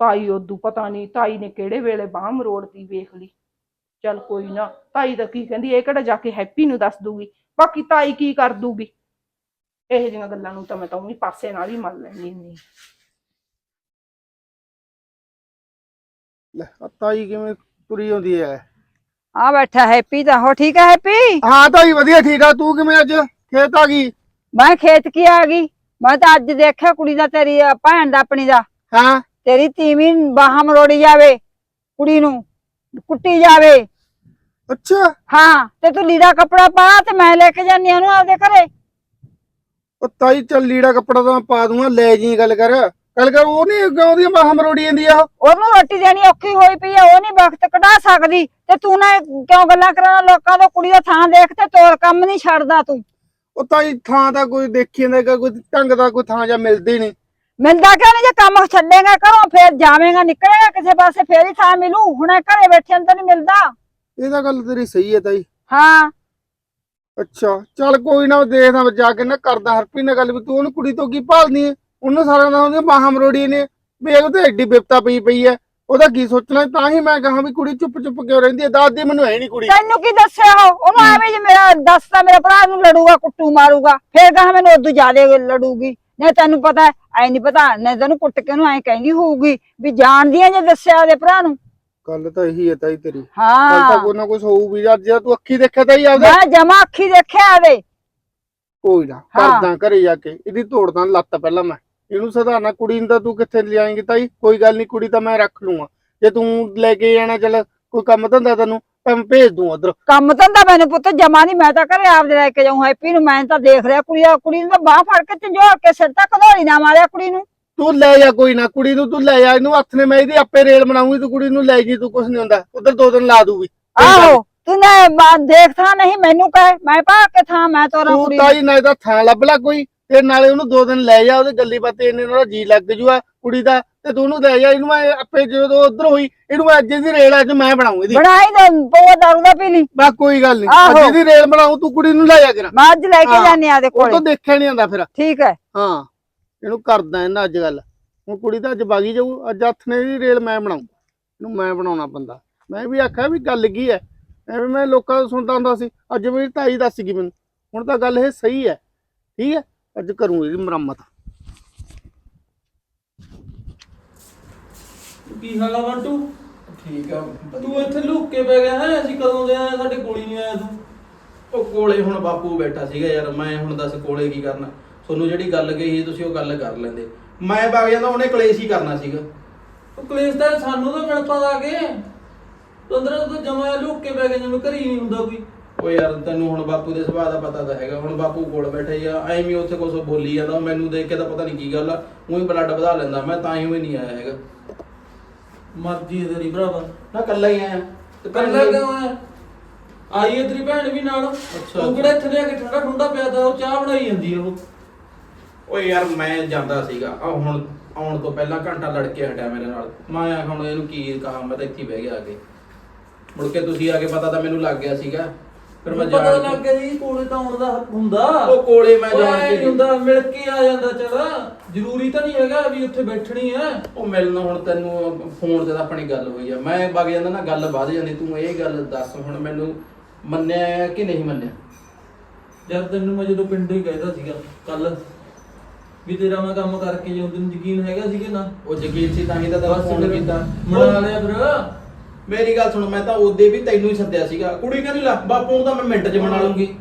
ਤਾਈ ਉਦੋਂ ਪਤਾ ਨਹੀਂ ਤਾਈ ਨੇ ਕਿਹੜੇ ਵੇਲੇ ਬਾਹ ਮਰੋੜਦੀ ਵੇਖ ਲਈ। ਚੱਲ ਕੋਈ ਨਾ ਤਾਈ ਤਾਂ ਕੀ ਕਹਿੰਦੀ ਇਹ ਕਿਹੜਾ ਜਾ ਕੇ ਹੈਪੀ ਨੂੰ ਦੱਸ ਦੂਗੀ? ਬਾਕੀ ਤਾਈ ਕੀ ਕਰ ਦੂਗੀ? ਇਹੋ ਜਿਹੀਆਂ ਗੱਲਾਂ ਨੂੰ ਤਾਂ ਮੈਂ ਤਾਂ ਉਹੀ ਪਾਸੇ ਨਾਲ ਹੀ ਮੰਨ ਲੈਣੀ ਹੁੰਦੀ। ਲੈ ਆਹ ਤਾਈ ਕਿਵੇਂ ਤੁਰੀ ਆਉਂਦੀ ਐ? ਆ ਬੈਠਾ ਹੈਪੀ ਤਾਂ ਹੋ ਠੀਕ ਹੈ ਹੈਪੀ? ਹਾਂ ਤਾਈ ਵਧੀਆ ਠੀਕ ਆ। ਤੂੰ ਕਿਵੇਂ ਅੱਜ? ਖੇਤ ਆ ਗਈ? ਮੈਂ ਖੇਤ ਕੀ ਆ ਗਈ? ਮੈਂ ਤਾਂ ਅੱਜ ਦੇਖਿਆ ਕੁੜੀ ਦਾ ਤੇਰੀ ਅਹ ਭੈਣ ਦਾ ਆਪਣੀ ਦਾ। ਹਾਂ। ਤੇਰੀ ਤੀਵੀਂ ਬਾਹਾਂ ਮਰੋੜੀ ਜਾਵੇ ਕੁੜੀ ਨੂੰ ਕੁੱਟੀ ਜਾਵੇ। ਅੱਛਾ। ਹਾਂ ਤੇ ਤੂੰ ਲੀੜਾ ਕੱਪੜਾ ਪਾ ਤੇ ਮੈਂ ਲੈ ਕੇ ਜਾਨੀ ਆ ਉਹਨੂੰ ਆਪਦੇ ਘਰੇ। ਉਹ ਤਾਈ ਚੱਲ ਲੀੜਾ ਕੱਪੜਾ ਤਾਂ ਮੈਂ ਪਾ ਦੂੰਗਾ ਲੈ ਜੀ ਗੱਲ ਕਰ। ਕਰ ਉਹ ਨਹੀਂ ਉਹਦੀ ਮਾਹ ਮਰੋੜੀ ਜਾਂਦੀ ਆ। ਉਹ। ਉਹਨੂੰ ਰੋਟੀ ਦੇਣੀ ਔਖੀ ਹੋਈ ਪਈ ਆ ਉਹ ਨਹੀਂ ਵਕਤ ਕਢਾ ਸਕਦੀ। ਤੇ ਤੂੰ ਨਾ ਕਿਉਂ ਗੱਲਾਂ ਕਰਾਉਣਾ? ਲੋਕਾਂ ਤੋਂ ਕੁੜੀ ਦਾ ਥਾਂ ਦੇਖ ਤੇ ਤੋਰ ਕੰਮ ਨਹੀਂ ਛੱਡਦਾ ਤੂੰ। ਉਹ ਤਾਈ ਥਾਂ ਤਾਂ ਕੋਈ ਦੇਖੀ ਜਾਂਦਾ ਕੋਈ ਢੰਗ ਦਾ ਕੋਈ ਥਾਂ ਜਾਂ ਮਿਲਦੀ ਨਹੀਂ ਮਿਲਦਾ ਕਿਉਂ ਨਹੀਂ ਜੇ ਕੰਮ ਛੱਡੇਗਾ ਘਰੋਂ ਫੇਰ ਜਾਵੇਂਗਾ ਨਿਕਲੇਗਾ ਕਿਸੇ ਪਾਸੇ ਫੇਰ ਹੀ ਥਾਂ ਮਿਲੂ। ਹੁਣ ਘਰੇ ਬੈਠੇ ਨੂੰ ਤਾਂ ਨਹੀਂ ਮਿਲਦਾ। ਇਹ ਤਾਂ ਗੱਲ ਤੇਰੀ ਸਹੀ ਹੈ ਤਾਈ। ਹਾਂ। ਅੱਛਾ ਚੱਲ ਕੋਈ ਨਾ ਦੇਖਦਾ ਜਾ ਕੇ ਨਾ ਕਰਦਾ ਹਰਪੀ ਨਾਲ ਗੱਲ ਵੀ ਤੂੰ ਉਹਨੂੰ ਕੁੜੀ ਤੋਂ ਕੀ ਭਾਲਦੀ ਹੈ ਉਹਨੂੰ ਸਾਰਾ ਨਾ ਉਹਦੀਆਂ ਬਾਹਾਂ ਮਰੋੜੀ ਨੇ। ਵੀ ਉਹ ਤੇ ਐਡੀ ਬਿਪਤਾ ਪਈ ਪਈ ਹੈ ਉਹਦਾ ਕੀ ਸੋਚਣਾ ਤਾਂ ਹੀ ਮੈਂ ਕਹਾਂ ਵੀ ਕੁੜੀ ਚੁੱਪ ਚੁੱਪ ਕਿਉਂ ਰਹਿੰਦੀ ਹੈ ਦਾਦੀ ਮੈਨੂੰ ਹੈ ਨਹੀਂ ਕੁੜੀ। ਤੈਨੂੰ ਕੀ ਦੱਸਿਆ ਉਹ? ਉਹਨੂੰ ਐਵੇਂ ਜੇ ਮੇਰਾ ਦੱਸਦਾ ਮੇਰਾ ਭਰਾ ਨੂੰ ਲੜੂਗਾ ਕੁੱਟੂ ਮਾਰੂਗਾ। ਫੇਰ ਕਹਾਂ ਮੈਨੂੰ ਉਦੋਂ ਜ਼ਿਆਦੇ ਲੜੂਗੀ। ਨਹੀਂ ਤੈਨੂੰ ਪਤਾ ਐ ਨਹੀਂ ਪਤਾ ਨਹੀਂ ਤੈਨੂੰ ਕੁੱਟ ਕੇ ਉਹਨੂੰ ਐ ਕਹਿੰਦੀ ਹੋਊਗੀ ਵੀ ਜਾਣਦੀ ਆ ਜੇ ਦੱਸਿਆ ਉਹਦੇ ਭਰਾ ਨੂੰ। ਗੱਲ ਤਾਂ ਇਹੀ ਹੈ ਤਾਈ ਤੇਰੀ। ਹਾਂ। ਤਾਂ ਕੋਈ ਨਾ ਕੁਝ ਹੋਊ ਵੀ ਅੱਜ ਜੇ ਤੂੰ ਅੱਖੀ ਦੇਖਿਆ ਤਾਈ ਆਪਦੇ? ਮੈਂ ਜਮਾ ਅੱਖੀ ਦੇਖਿਆ ਇਹਦੇ ਕੋਈ ਨਾ ਹਾਂ। ਕਰਦਾ ਘਰੇ ਜਾ ਕੇ। ਇਹਦੀ ਤੋੜਦਾ ਲੱਤ ਪਹਿਲਾਂ ਮੈਂ। ਇਹਨੂੰ ਸਧਾਰਨਾ ਕੁੜੀ ਨੂੰ ਤਾਂ ਤੂੰ ਕਿੱਥੇ ਲਿਆਏਂਗੀ ਤਾਈ? ਕੋਈ ਗੱਲ ਨਹੀਂ ਕੁੜੀ ਤਾਂ ਮੈਂ ਰੱਖ ਲੂੰਗਾ। ਜੇ ਤੂੰ ਲੈ ਕੇ ਜਾਣਾ ਚੱਲ ਕੋਈ ਕੰਮ ਧੰਦਾ ਤੈਨੂੰ ਤਾਂ ਮੈਂ ਭੇਜ ਦੂੰ ਉਧਰ। ਕੰਮ ਧੰਦਾ ਮੈਨੂੰ ਪੁੱਤ ਜਮਾ ਨਹੀਂ ਮੈਂ ਤਾਂ ਘਰੇ ਆਪਦੇ ਲੈ ਕੇ ਜਾਉਂ ਹੈਪੀ ਨੂੰ ਮੈਂ ਤਾਂ ਦੇਖ ਰਿਹਾ ਕੁੜੀ ਦਾ ਕੁੜੀ ਨੂੰ ਤਾਂ ਬਾਹ ਫੜ ਕੇ ਝੰਜੋੜ ਕੇ ਸਿਰ ਤੱਕ ਧੋਰੀ ਨਾ ਮਾਰਿਆ ਕੁੜੀ ਨੂੰ। ਤੂੰ ਲੈ ਜਾ ਕੋਈ ਨਾ ਕੁੜੀ ਨੂੰ ਤੂੰ ਲੈ ਜਾ ਇਹਨੂੰ ਹੱਥ ਨੇ ਮੈਂ ਇਹਦੀ ਆਪੇ ਰੇਲ ਬਣਾਉਂਗੀ ਤੂੰ ਕੁੜੀ ਨੂੰ ਲੈ ਜੀ ਤੂੰ ਕੁਝ ਨਹੀਂ ਹੁੰਦਾ ਉਧਰ ਦੋ ਦਿਨ ਲਾ ਦੂਗੀ। ਆਹੋ ਤੂੰ ਨਾ ਬਾ- ਦੇਖ ਥਾਂ ਨਹੀਂ ਮੈਨੂੰ ਕਹੇ ਮੈਂ ਪਾ ਕੇ ਥਾਂ ਮੈਂ ਤੋਰਾਂ ਤੂੰ ਕੁੜੀ ਨੂੰ। ਤਾਈ ਨਾ ਇਹਦਾ ਥਾਂ ਲੱਭ ਲੈ ਕੋਈ। ਤੇ ਨਾਲੇ ਉਹਨੂੰ ਦੋ ਦਿਨ ਲੈ ਜਾ ਉਹਦੇ ਗੱਲੀ ਬਾਤੇ ਇਹਨੇ ਨਾਲ ਜੀ ਲੱਗ ਜੂਆ ਕੁੜੀ ਦਾ ਤੇ ਤੂੰ ਉਹਨੂੰ ਲੈ ਜਾ ਇਹਨੂੰ ਮੈਂ ਆਪੇ ਜਦੋਂ ਉਧਰ ਹੋਈ ਇਹਨੂੰ ਮੈਂ ਅੱਜ ਦੀ ਰੇਲ ਅੱਜ ਮੈਂ ਬਣਾਉਂ ਇਹਦੀ। ਬਣਾਈ ਦੇ ਪੋ ਦਾਰੂ ਦਾ ਪੀ ਲਈ ਬਸ ਕੋਈ ਗੱਲ ਨਹੀਂ। ਅੱਜ ਦੀ ਰੇਲ ਬਣਾਉ ਤੂੰ ਕੁੜੀ ਨੂੰ ਲੈ ਜਾ ਕਰਾਂ। ਮੈਂ ਅੱਜ ਲੈ ਕੇ ਜਾਨੀ ਆ ਦੇ ਉਹ ਕੋਲੇ। ਤੋਂ ਦੇਖਿਆ ਨਹੀਂ ਆਂਦਾ ਫਿਰ। ਠੀਕ ਹੈ। ਹਾਂ ਇਹਨੂੰ ਕਰਦਾ ਇਹਨਾਂ ਅੱਜ ਗੱਲ। ਹੁਣ ਕੁੜੀ ਤਾਂ ਅੱਜ ਬਾਗੀ ਜਾਊ ਅੱਜ ਹੱਥ ਨੇ ਦੀ ਰੇਲ ਮੈਂ ਬਣਾਉ ਇਹਨੂੰ ਮੈਂ ਬਣਾਉਣਾ ਬੰਦਾ। ਮੈਂ ਵੀ ਆਖਿਆ ਵੀ ਗੱਲ ਕੀ ਹੈ ਐਵੇਂ ਮੈਂ ਲੋਕਾਂ ਤੋਂ ਸੁਣਦਾ ਹੁੰਦਾ ਸੀ ਅੱਜ ਮੇਰੀ ਤਾਈ ਦੱਸ ਗਈ ਮੈਨੂੰ। ਹੁਣ ਤਾਂ ਗੱਲ ਇਹ ਸਹੀ ਹੈ ਠੀਕ ਹੈ? ਅੱਜ ਕਰੂੰ ਇਹਦੀ ਮੁਰੰਮਤ। ਕੀ ਹਾਲ ਆ ਬੰਟੂ? ਠੀਕ ਆ। ਤੂੰ ਇੱਥੇ ਲੁੱਕ ਕੇ ਬਹਿ ਗਿਆ ਹੈ? ਅਸੀਂ ਕਦੋਂ ਦੇ ਆਏ ਸਾਡੇ ਕੋਲ ਹੀ ਨਹੀਂ ਆਇਆ ਤੂੰ। ਉਹ ਕੋਲੇ ਹੁਣ ਬਾਪੂ ਬੈਠਾ ਸੀਗਾ ਯਾਰ। ਮੈਂ ਹੁਣ ਦੱਸ ਕੋਲੇ ਕੀ ਕਰਨਾ? ਤੁਹਾਨੂੰ ਜਿਹੜੀ ਗੱਲ ਕਹੀ ਸੀ, ਤੁਸੀਂ ਉਹ ਗੱਲ ਕਰ ਲੈਂਦੇ। ਮੈਂ ਵਗ ਜਾਂਦਾ ਉਹਨੇ ਕਲੇਸ਼ ਹੀ ਕਰਨਾ ਸੀਗਾ। ਉਹ ਕਲੇਸ਼ ਤਾਂ ਸਾਨੂੰ ਤਾਂ ਮਿਲ ਪਾ ਆ ਕੇ। ਤੰਦਰਾ ਤਾਂ ਜਮਾ ਲੁੱਕ ਕੇ ਬਹਿ ਗਿਆ ਜਿਵੇਂ ਘਰ ਹੀ ਨਹੀਂ ਹੁੰਦਾ ਕੋਈ। ਉਹ ਯਾਰ ਤੈਨੂੰ ਹੁਣ ਬਾਪੂ ਦੇ ਸੁਭਾਅ ਦਾ ਪਤਾ ਤਾਂ ਹੈਗਾ ਹੁਣ ਬਾਪੂ ਕੋਲ ਬੈਠਾ ਹੀ ਆ ਐਵੇਂ ਹੀ ਉੱਥੇ ਕੁਛ ਬੋਲੀ ਜਾਂਦਾ ਮੈਨੂੰ ਦੇਖ ਕੇ ਤਾਂ ਪਤਾ ਨਹੀਂ ਕੀ ਗੱਲ ਆ ਉਹੀ ਬਲੱਡ ਵਧਾ ਲੈਂਦਾ ਮੈਂ ਤਾਂ ਹੀ ਉਹ ਨਹੀਂ ਆਇਆ ਹੈਗਾ। ਮਰਜ਼ੀ ਹੈ ਤੇਰੀ ਭਰਾਵਾ। ਨਾ ਕੱਲਾ ਹੀ ਆਇਆ ਤੇ ਕੱਲਾ ਕਿਉਂ ਹੈ ਆਈ ਹੈ ਤੇਰੀ ਭੈਣ ਵੀ ਨਾਲ। ਅੱਛਾ। ਤੂੰ ਕਿਹੜਾ ਇੱਥੇ ਲਿਆ ਕੇ ਠੰਡਾ ਠੰਡਾ ਪਿਆ ਤਾ ਉਹ ਚਾਹ ਬਣਾਈ ਜਾਂਦੀ ਆ ਉਹ। ਓਏ ਯਾਰ ਮੈਂ ਜਾਂਦਾ ਸੀਗਾ ਆ ਹੁਣ ਆਉਣ ਤੋਂ ਪਹਿਲਾਂ ਘੰਟਾ ਲੜ ਕੇ ਹਟਿਆ ਮੇਰੇ ਨਾਲ। ਮੈਂ ਆਖਿਆ ਹੁਣ ਇਹਨੂੰ ਕੀ ਕਹਾਂ ਮੈਂ ਤਾਂ ਇੱਥੇ ਹੀ ਬਹਿ ਗਿਆ ਆ ਕੇ ਮੁੜ ਕੇ ਤੁਸੀਂ ਆ ਕੇ ਪਤਾ ਤਾਂ ਮੈਨੂੰ ਲੱਗ ਗਿਆ ਸੀਗਾ। ਫਿਰ ਮੈਂ ਪਤਾ ਜਾਣ ਲੱਗ ਕੇ ਗਿਆ ਜੀ ਕੋਲੇ ਤਾਂ ਆਉਣ ਦਾ ਹੱਕ ਹੁੰਦਾ। ਉਹ ਕੋਲੇ ਮੈਂ ਜਾਣ ਕੇ ਨੀ ਹੁੰਦਾ ਮਿਲ ਕੇ ਆ ਜਾਂਦਾ ਚਲ। ਜ਼ਰੂਰੀ ਤਾਂ ਨਹੀਂ ਹੈਗਾ ਵੀ ਉੱਥੇ ਬੈਠਣੀ ਹੈ ਉਹ ਮਿਲਣਾ ਹੁਣ ਤੈਨੂੰ ਫੋਨ ਤੇ ਤਾਂ ਆਪਣੀ ਗੱਲ ਹੋਈ ਆ। ਮੈਂ ਵਗ ਜਾਂਦਾ ਨਾ ਗੱਲ ਵੱਧ ਜਾਂਦੀ ਤੂੰ ਇਹ ਗੱਲ ਦੱਸ ਹੁਣ ਮੈਨੂੰ ਮੰਨਿਆ ਕਿ ਨਹੀਂ ਮੰਨਿਆ? ਜਦ ਤੈਨੂੰ ਮੈਂ ਜਦੋਂ ਪਿੰਡ ਹੀ ਕਹਿਦਾ ਸੀਗਾ ਕੱਲ ਵੀ ਤੇਰਾ ਮੈਂ ਕੰਮ ਕਰਕੇ ਜਾਉਂ ਤੈਨੂੰ ਯਕੀਨ ਹੈਗਾ ਸੀਗਾ ਨਾ? ਉਹ ਜਗੀਰ ਸੀ ਤਾਂ ਹੀ ਤਾਂ ਤੈਨੂੰ ਬਸ ਫੋਨ ਫਿਰ ਕੀਤਾ। ਮਨਾ ਲਿਆ ਫਿਰ। ਮੇਰੀ ਗੱਲ ਸੁਣ ਮੈਂ ਤਾਂ ਉਹਦੇ ਵੀ ਤੈਨੂੰ ਹੀ ਸੱਦਿਆ ਸੀਗਾ। ਕੁੜੀ ਕਹਿੰਦੀ ਲਾ ਬਾਪੂ ਨੂੰ ਤਾਂ ਮੈਂ ਮਿੰਟ 'ਚ ਮਨਾ ਲੂੰਗੀ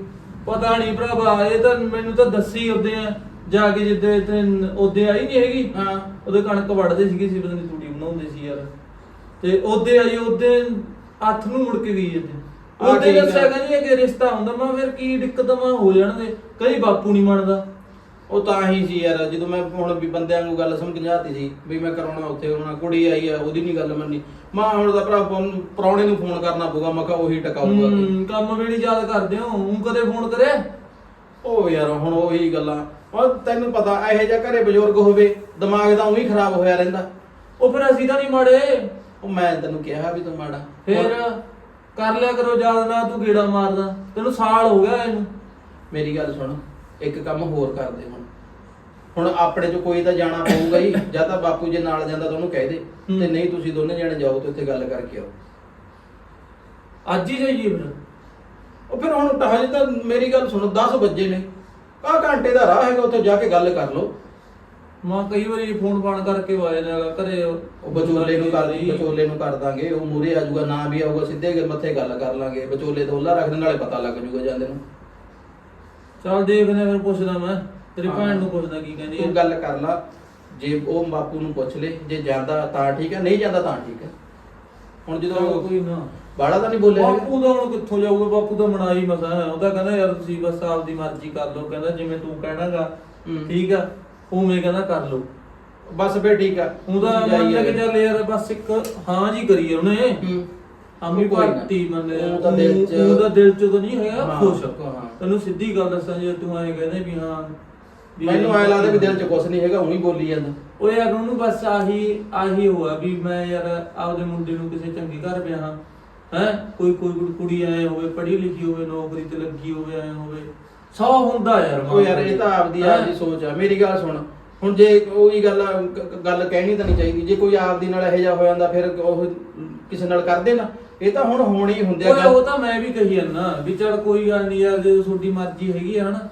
ਪਤਾ ਨਹੀਂ ਭਰਾਵਾ ਇਹ ਤਾਂ ਮੈਨੂੰ ਤਾਂ ਦੱਸੀ ਉਹਦੇ ਆ। ਜਾ ਕੇ ਜਿੱਦੇ ਤੇ ਉਹਦੇ ਆਈ ਨਹੀਂ ਹੈਗੀ ਹਾਂ। ਉਹਦੇ ਕਣਕ ਵੜਦੇ ਸੀਗੇ ਸੀ ਪਤਾ ਨਹੀਂ ਤੂੜੀ ਬਣਾਉਂਦੇ ਸੀ ਯਾਰ। ਤੇ ਉਹਦੇ ਆਈ ਉਹਦੇ ਹੱਥ ਨੂੰ ਮੁੜ ਕੇ ਗਈ ਆ ਉਹਦੇ ਠੀਕ ਆ। ਦੱਸਿਆ ਕਹਿੰਦੀ ਕਿ ਰਿਸ਼ਤਾ ਹੁੰਦਾ ਮੈਂ ਫਿਰ ਕੀ ਦਿੱਕਤ ਮੈਂ ਹੋ ਜਾਣਗੇ। ਕਈ ਬਾਪੂ ਨਹੀਂ ਮੰਨਦਾ। ਉਹ ਤਾਂ ਹੀ ਸੀ ਯਾਰ ਜਦੋਂ ਮੈਂ ਹੁਣ ਵੀ ਬੰਦਿਆਂ ਨੂੰ ਗੱਲ ਸਮਝਾਤੀ ਸੀ ਵੀ ਮੈਂ ਕਰਾਉਣਾ ਉੱਥੇ ਹੋਣਾ ਕੁੜੀ ਆਈ ਆ ਉਹਦੀ ਨਹੀਂ ਗੱਲ ਮੰਨੀ। ਮਾਂ ਹੁਣ ਦਾ ਭਰਾ ਪਰੌਣੇ ਨੂੰ ਫੋਨ ਕਰਨਾ ਪਊਗਾ ਮੈਂ ਕਿਹਾ ਉਹੀ ਟਕਾਊਗਾ। ਹੂੰ, ਕੰਮ ਵੀ ਨਹੀਂ ਯਾਦ ਕਰਦੇ ਹੋ ਉਹ ਕਦੇ ਫੋਨ ਕਰਿਆ? ਉਹ ਯਾਰ ਹੁਣ ਉਹੀ ਗੱਲਾਂ। ਉਹ ਤੈਨੂੰ ਪਤਾ ਇਹੋ ਜਿਹਾ ਘਰੇ ਬਜ਼ੁਰਗ ਹੋਵੇ ਦਿਮਾਗ ਤਾਂ ਉਹੀ ਖਰਾਬ ਹੋਇਆ ਰਹਿੰਦਾ। ਉਹ ਫਿਰ ਅਸੀਂ ਤਾਂ ਨਹੀਂ ਮਾੜੇ। ਉਹ ਮੈਂ ਤੈਨੂੰ ਕਿਹਾ ਵੀ ਤੂੰ ਮਾੜਾ। ਫਿਰ ਕਰ ਲਿਆ ਕਰੋ ਯਾਦ ਨਾ ਤੂੰ ਗੇੜਾ ਮਾਰਦਾ। ਤੈਨੂੰ ਸਾਲ ਹੋ ਗਿਆ ਇਹਨੂੰ। ਮੇਰੀ ਗੱਲ ਸੁਣ। ਇੱਕ ਕੰਮ ਹੋਰ ਕਰਦੇ ਹੁਣ। ਹੁਣ ਆਪਣੇ ਚ ਕੋਈ ਤਾਂ ਜਾਣਾ ਪਊਗਾ ਹੀ ਜਾਂ ਤਾਂ ਬਾਪੂ ਜੇ ਨਾਲ ਜਾਂਦਾ ਤਾਂ ਉਹਨੂੰ ਕਹਿ ਦੇ ਹੂੰ। ਤੇ ਨਹੀਂ ਤੁਸੀਂ ਦੋਨੇ ਜਣੇ ਜਾਓ ਤੇ ਉੱਥੇ ਗੱਲ ਕਰਕੇ ਆਓ। ਅੱਜ ਹੀ ਜਾਈਏ ਫਿਰ। ਉਹ ਫਿਰ ਹੁਣ ਹਜੇ ਤਾਂ ਮੇਰੀ ਗੱਲ ਸੁਣੋ 10 ਵਜੇ ਨੇ। ਕਾ ਘੰਟੇ ਦਾ ਰਾਹ ਹੈਗਾ ਉੱਥੇ ਜਾ ਕੇ ਗੱਲ ਕਰ ਲਓ। ਮਾਂ ਕਈ ਵਾਰੀ ਫੋਨ ਫਾਨ ਕਰਕੇ ਵਾਏ ਨੇ ਘਰੇ ਉਹ ਵਿਚੋਲੇ ਨੂੰ ਕਰ ਵਿਚੋਲੇ ਨੂੰ ਕਰ ਦਾਂਗੇ ਉਹ ਮੂਰੇ ਆ ਜਾਊਗਾ ਨਾ ਵੀ ਆਊਗਾ ਸਿੱਧੇ ਮੱਥੇ ਗੱਲ ਕਰ ਲਾਂਗੇ। ਵਿਚੋਲੇ ਤੋਂ ਉੱਲਾ ਰੱਖ ਨਾਲੇ ਪਤਾ ਲੱਗ ਜਾਊਗਾ ਜਾਂਦੇ ਨੂੰ। ਚੱਲ ਦੇਖਦੇ ਫਿਰ ਪੁੱਛਦਾ ਮੈਂ। ਤੇਰੀ। ਭੈਣ ਨੂੰ ਪੁੱਛਦਾ ਕੀ ਕਹਿੰਦੀ ਤੂੰ ਹੈ। ਗੱਲ ਕਰ ਲਾ। ਜੇ ਉਹ ਬਾਪੂ ਨੂੰ ਪੁੱਛ ਲੈ ਜੇ ਜਾਂਦਾ ਤਾਂ ਠੀਕ ਹੈ ਨਹੀਂ ਜਾਂਦਾ ਤਾਂ ਠੀਕ ਹੈ। ਹੁਣ ਜਦੋਂ ਕੋਈ ਨਾ। ਬਾੜਾ ਤਾਂ ਨਹੀਂ ਬੋਲਿਆ ਹੈਗਾ। ਬਾਪੂ ਦਾ ਹੁਣ ਕਿੱਥੋਂ ਜਾਊਗਾ? ਬਾਪੂ ਦਾ ਮਨਾਈ ਮਸਾ ਹੈ। ਉਹ ਤਾਂ ਕਹਿੰਦਾ ਯਾਰ ਤੁਸੀਂ ਬਸ ਆਪਦੀ ਮਰਜ਼ੀ ਕਰ ਲਓ। ਕਹਿੰਦਾ ਜਿਵੇਂ ਤੂੰ ਕਹਿਣਾਗਾ ਹੂੰ। ਠੀਕ ਆ ਉਵੇਂ ਕਹਿੰਦਾ ਕਰ ਲਓ। ਬਸ ਫੇਰ ਠੀਕ ਆ। ਉਹਦਾ ਤੁਸੀਂ ਮੰਨ। ਲੈ ਕੇ ਚੱਲ ਯਾਰ ਬਸ ਇੱਕ ਹਾਂ ਜੀ ਕਰੀ ਉਹਨੇ। ਹੂੰ। ਆਮੀ ਕੋਈ ਨਾ। ਭਗਤੀ ਮੰਨੇ ਉਹ ਤਾਂ ਦਿਲ 'ਚ- ਉਹਦਾ ਦਿਲ ਚ ਤਾਂ ਨਹੀਂ ਹੈਗਾ ਹਾਂ, ਖੁਸ਼। ਹਾਂ। ਤੈਨੂੰ ਸਿੱਧੀ ਗੱਲ ਦੱਸਾਂ ਜੇ ਤੂੰ ਐਂ ਕਹਿੰਦੇ ਵੀ ਹਾਂ ਵੀ ਮੈਨੂੰ ਐ ਲੱਗਦਾ ਵੀ ਦਿਲ 'ਚ ਕੁਝ ਨਹੀਂ ਹੈਗਾ ਉਹੀ ਬੋਲੀ ਜਾਂਦਾ। ਉਹ ਯਾਰ ਉਹਨੂੰ ਬਸ ਆਹੀ ਆਹੀ ਹੋਆ ਵੀ ਮੈਂ ਯਾਰ ਆਪਦੇ ਮੁੰਡੇ ਨੂੰ ਕਿਸੇ ਚੰਗੇ ਘਰ ਵਿਆਹਾਂ ਹੈ। ਕੋਈ ਕੋਈ ਕੁੜੀ- ਕੁੜੀ ਆਏ ਹੋਵੇ ਪੜ੍ਹੀ ਲਿਖੀ ਹੋਵੇ ਨੌਕਰੀ ਤੇ ਲੱਗੀ ਹੋਵੇ ਆਏ ਹੋਵੇ। ਸੌ ਹੁੰਦਾ ਯਾਰ ਉਹ ਯਾਰ ਇਹ ਤਾਂ ਆਪਦੀ ਹੈਂ? ਆਪਦੀ ਸੋਚ ਆ। ਮੇਰੀ ਗੱਲ ਸੁਣ। ਹੁਣ ਜੇ ਉਹੀ ਗੱਲ ਆ, ਗ- ਗ- ਗੱਲ ਕਹਿਣੀ ਤਾਂ ਨਹੀਂ ਚਾਹੀਦੀ। ਜੇ ਕੋਈ ਆਪਦੀ ਨਾਲ ਇਹੋ ਜਿਹਾ ਹੋ ਜਾਂਦਾ ਫਿਰ ਉਹ ਕਿਸੇ ਨਾਲ ਕਰਦੇ ਨਾ। ਇਹ ਤਾਂ ਹੁਣ ਹੋਣੀ ਹੁੰਦੇ ਆ ਓਏ ਗੱਲ। ਉਹ ਤਾਂ ਮੈਂ ਵੀ ਕਹੀ ਜਾਂਦਾ ਵੀ ਚਲ ਕੋਈ ਗੱਲ ਨਹੀਂ ਯਾਰ ਜੇ ਤੁਹਾਡੀ ਮਰਜ਼ੀ ਹੈਗੀ ਆ ਹਨਾ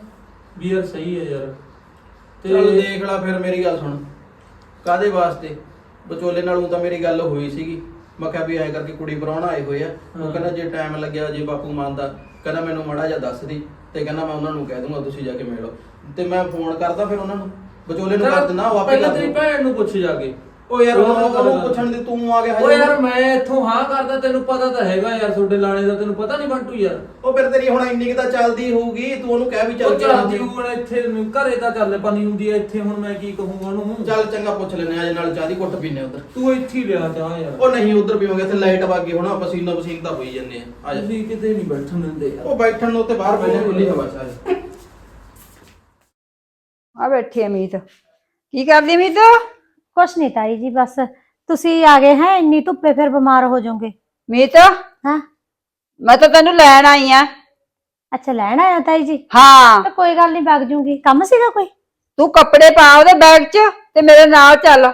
ਵੀ ਯਾਰ ਸਹੀ ਹੈ ਯਾਰ। ਚੱਲ ਦੇਖ ਲੈ ਫਿਰ ਮੇਰੀ ਗੱਲ ਸੁਣ। ਕਾਦੇ ਵਾਸਤੇ? ਵਿਚੋਲੇ ਨਾਲ ਊਂ ਤਾਂ ਮੇਰੀ ਗੱਲ ਹੋਈ ਸੀਗੀ। ਮੈਂ ਕਿਹਾ ਵੀ ਐਂ ਕਰਕੇ ਕੁੜੀ ਪਰਾਉਣਾ ਆਏ ਹੋਏ ਆ। ਉਹ ਹਾਂ। ਕਹਿੰਦਾ ਜੇ ਟਾਈਮ ਲੱਗਿਆ ਜੇ ਬਾਪੂ ਮੰਨਦਾ ਕਹਿੰਦਾ ਮੈਨੂੰ ਮੜਾ ਜਿਹਾ ਦੱਸ ਦੀ ਤੇ ਕਹਿੰਦਾ ਮੈਂ ਉਹਨਾਂ ਨੂੰ ਕਹਿ ਦੂੰਗਾ ਤੁਸੀਂ ਜਾ ਕੇ ਮਿਲੋ। ਤੇ ਮੈਂ ਫੋਨ ਕਰਦਾ ਫਿਰ ਉਹਨਾਂ ਨੂੰ। ਵਿਚੋਲੇ ਨੂੰ ਕਰ ਦਿੰਦਾ ਉਹ ਆਪੇ ਪਹਿਲਾਂ ਕਰ ਤੇਰੀ ਦਊ। ਭੈਣ ਨੂੰ ਪੁੱਛ ਜਾ ਕੇ। ਉਹ ਯਾਰ ਉਹ ਉਹਨੂੰ। ਪੁੱਛਣ ਦੀ ਤੂੰ ਆ ਗਿਆ ਓਏ ਯਾਰ ਮੈਂ ਇੱਥੋਂ ਹਾਂ ਕਰਦਾ ਤੈਨੂੰ ਪਤਾ ਤਾਂ ਹੈਗਾ ਯਾਰ ਤੁਹਾਡੇ ਲਾਣੇ ਦਾ ਤੈਨੂੰ ਪਤਾ ਨਹੀਂ ਬੰਟੂ ਯਾਰ। ਉਹ ਫਿਰ ਤੇਰੀ ਹੁਣ ਇੰਨੀ ਕੁ ਤਾਂ ਚੱਲਦੀ ਹੋਊਗੀ ਤੂੰ ਉਹਨੂੰ ਕਹਿ ਵੀ ਚੱਲ ਉਹ ਕੇ ਆ ਚੱਲਦੀ ਜੀ। ਹੁਣ ਇੱਥੇ ਨੂੰ- ਘਰੇ ਤਾਂ ਚੱਲ ਪਾਣੀ ਹੁੰਦੀ ਹੈ ਇੱਥੇ ਹੁਣ ਮੈਂ ਕੀ ਕਹੂੰਗਾ ਉਹਨੂੰ? ਚੱਲ ਚੰਗਾ ਪੁੱਛ ਲੈਨੇ ਆ ਜੇ ਨਾਲ ਚਾਹ ਦੀ ਘੁੱਟ ਪੀਨੇ ਉਧਰ। ਤੂੰ ਇੱਥੇ ਹੀ ਲਿਆ ਚਾਹ ਯਾਰ। ਉਹ ਨਹੀਂ ਉਧਰ ਪੀਵਾਂਗੇ ਇੱਥੇ ਲਾਈਟ ਵਾਗੀ ਹੁਣ ਪਸੀਨੋ ਪਸੀਨ ਤਾਂ ਹੋਈ ਜੰਨੇ ਆ ਆ ਜਾ। ਤੁਸੀਂ ਕਿਤੇ ਨਹੀਂ ਬੈਠਣ ਦਿੰਦੇ ਯਾਰ। ਉਹ ਬੈਠਣ ਨੂੰ ਉੱਤੇ ਬਾਹਰ ਬੈਠੇ ਖੁੱਲੀ ਹਵਾ ਚ ਆ ਬੈਠੀ ਅਮੀਤ ਕੀ ਕਰਦੀ ਅਮੀਤ ਕੁਛ ਨਹੀਂ ਤਾਈ ਜੀ ਬਸ ਤੁਸੀਂ ਆ ਗਏ ਹੈ ਇੰਨੀ ਧੁੱਪੇ ਫਿਰ ਬਿਮਾਰ ਹੋ ਜਾਓਗੇ। ਅਮੀਤ ਹਾਂ। ਮੈਂ ਤਾਂ ਤੈਨੂੰ ਲੈਣ ਆਈ ਆ। ਅੱਛਾ ਲੈਣ ਆਇਆ ਤਾਈ ਜੀ? ਹਾਂ। ਤਾਂ ਕੋਈ ਗੱਲ ਨਹੀਂ ਵਗ ਜੂਗੀ। ਕੰਮ ਸੀਗਾ ਕੋਈ? ਤੂੰ ਕੱਪੜੇ ਪਾ ਉਹਦੇ ਬੈਗ 'ਚ ਤੇ ਮੇਰੇ ਨਾਲ ਚੱਲ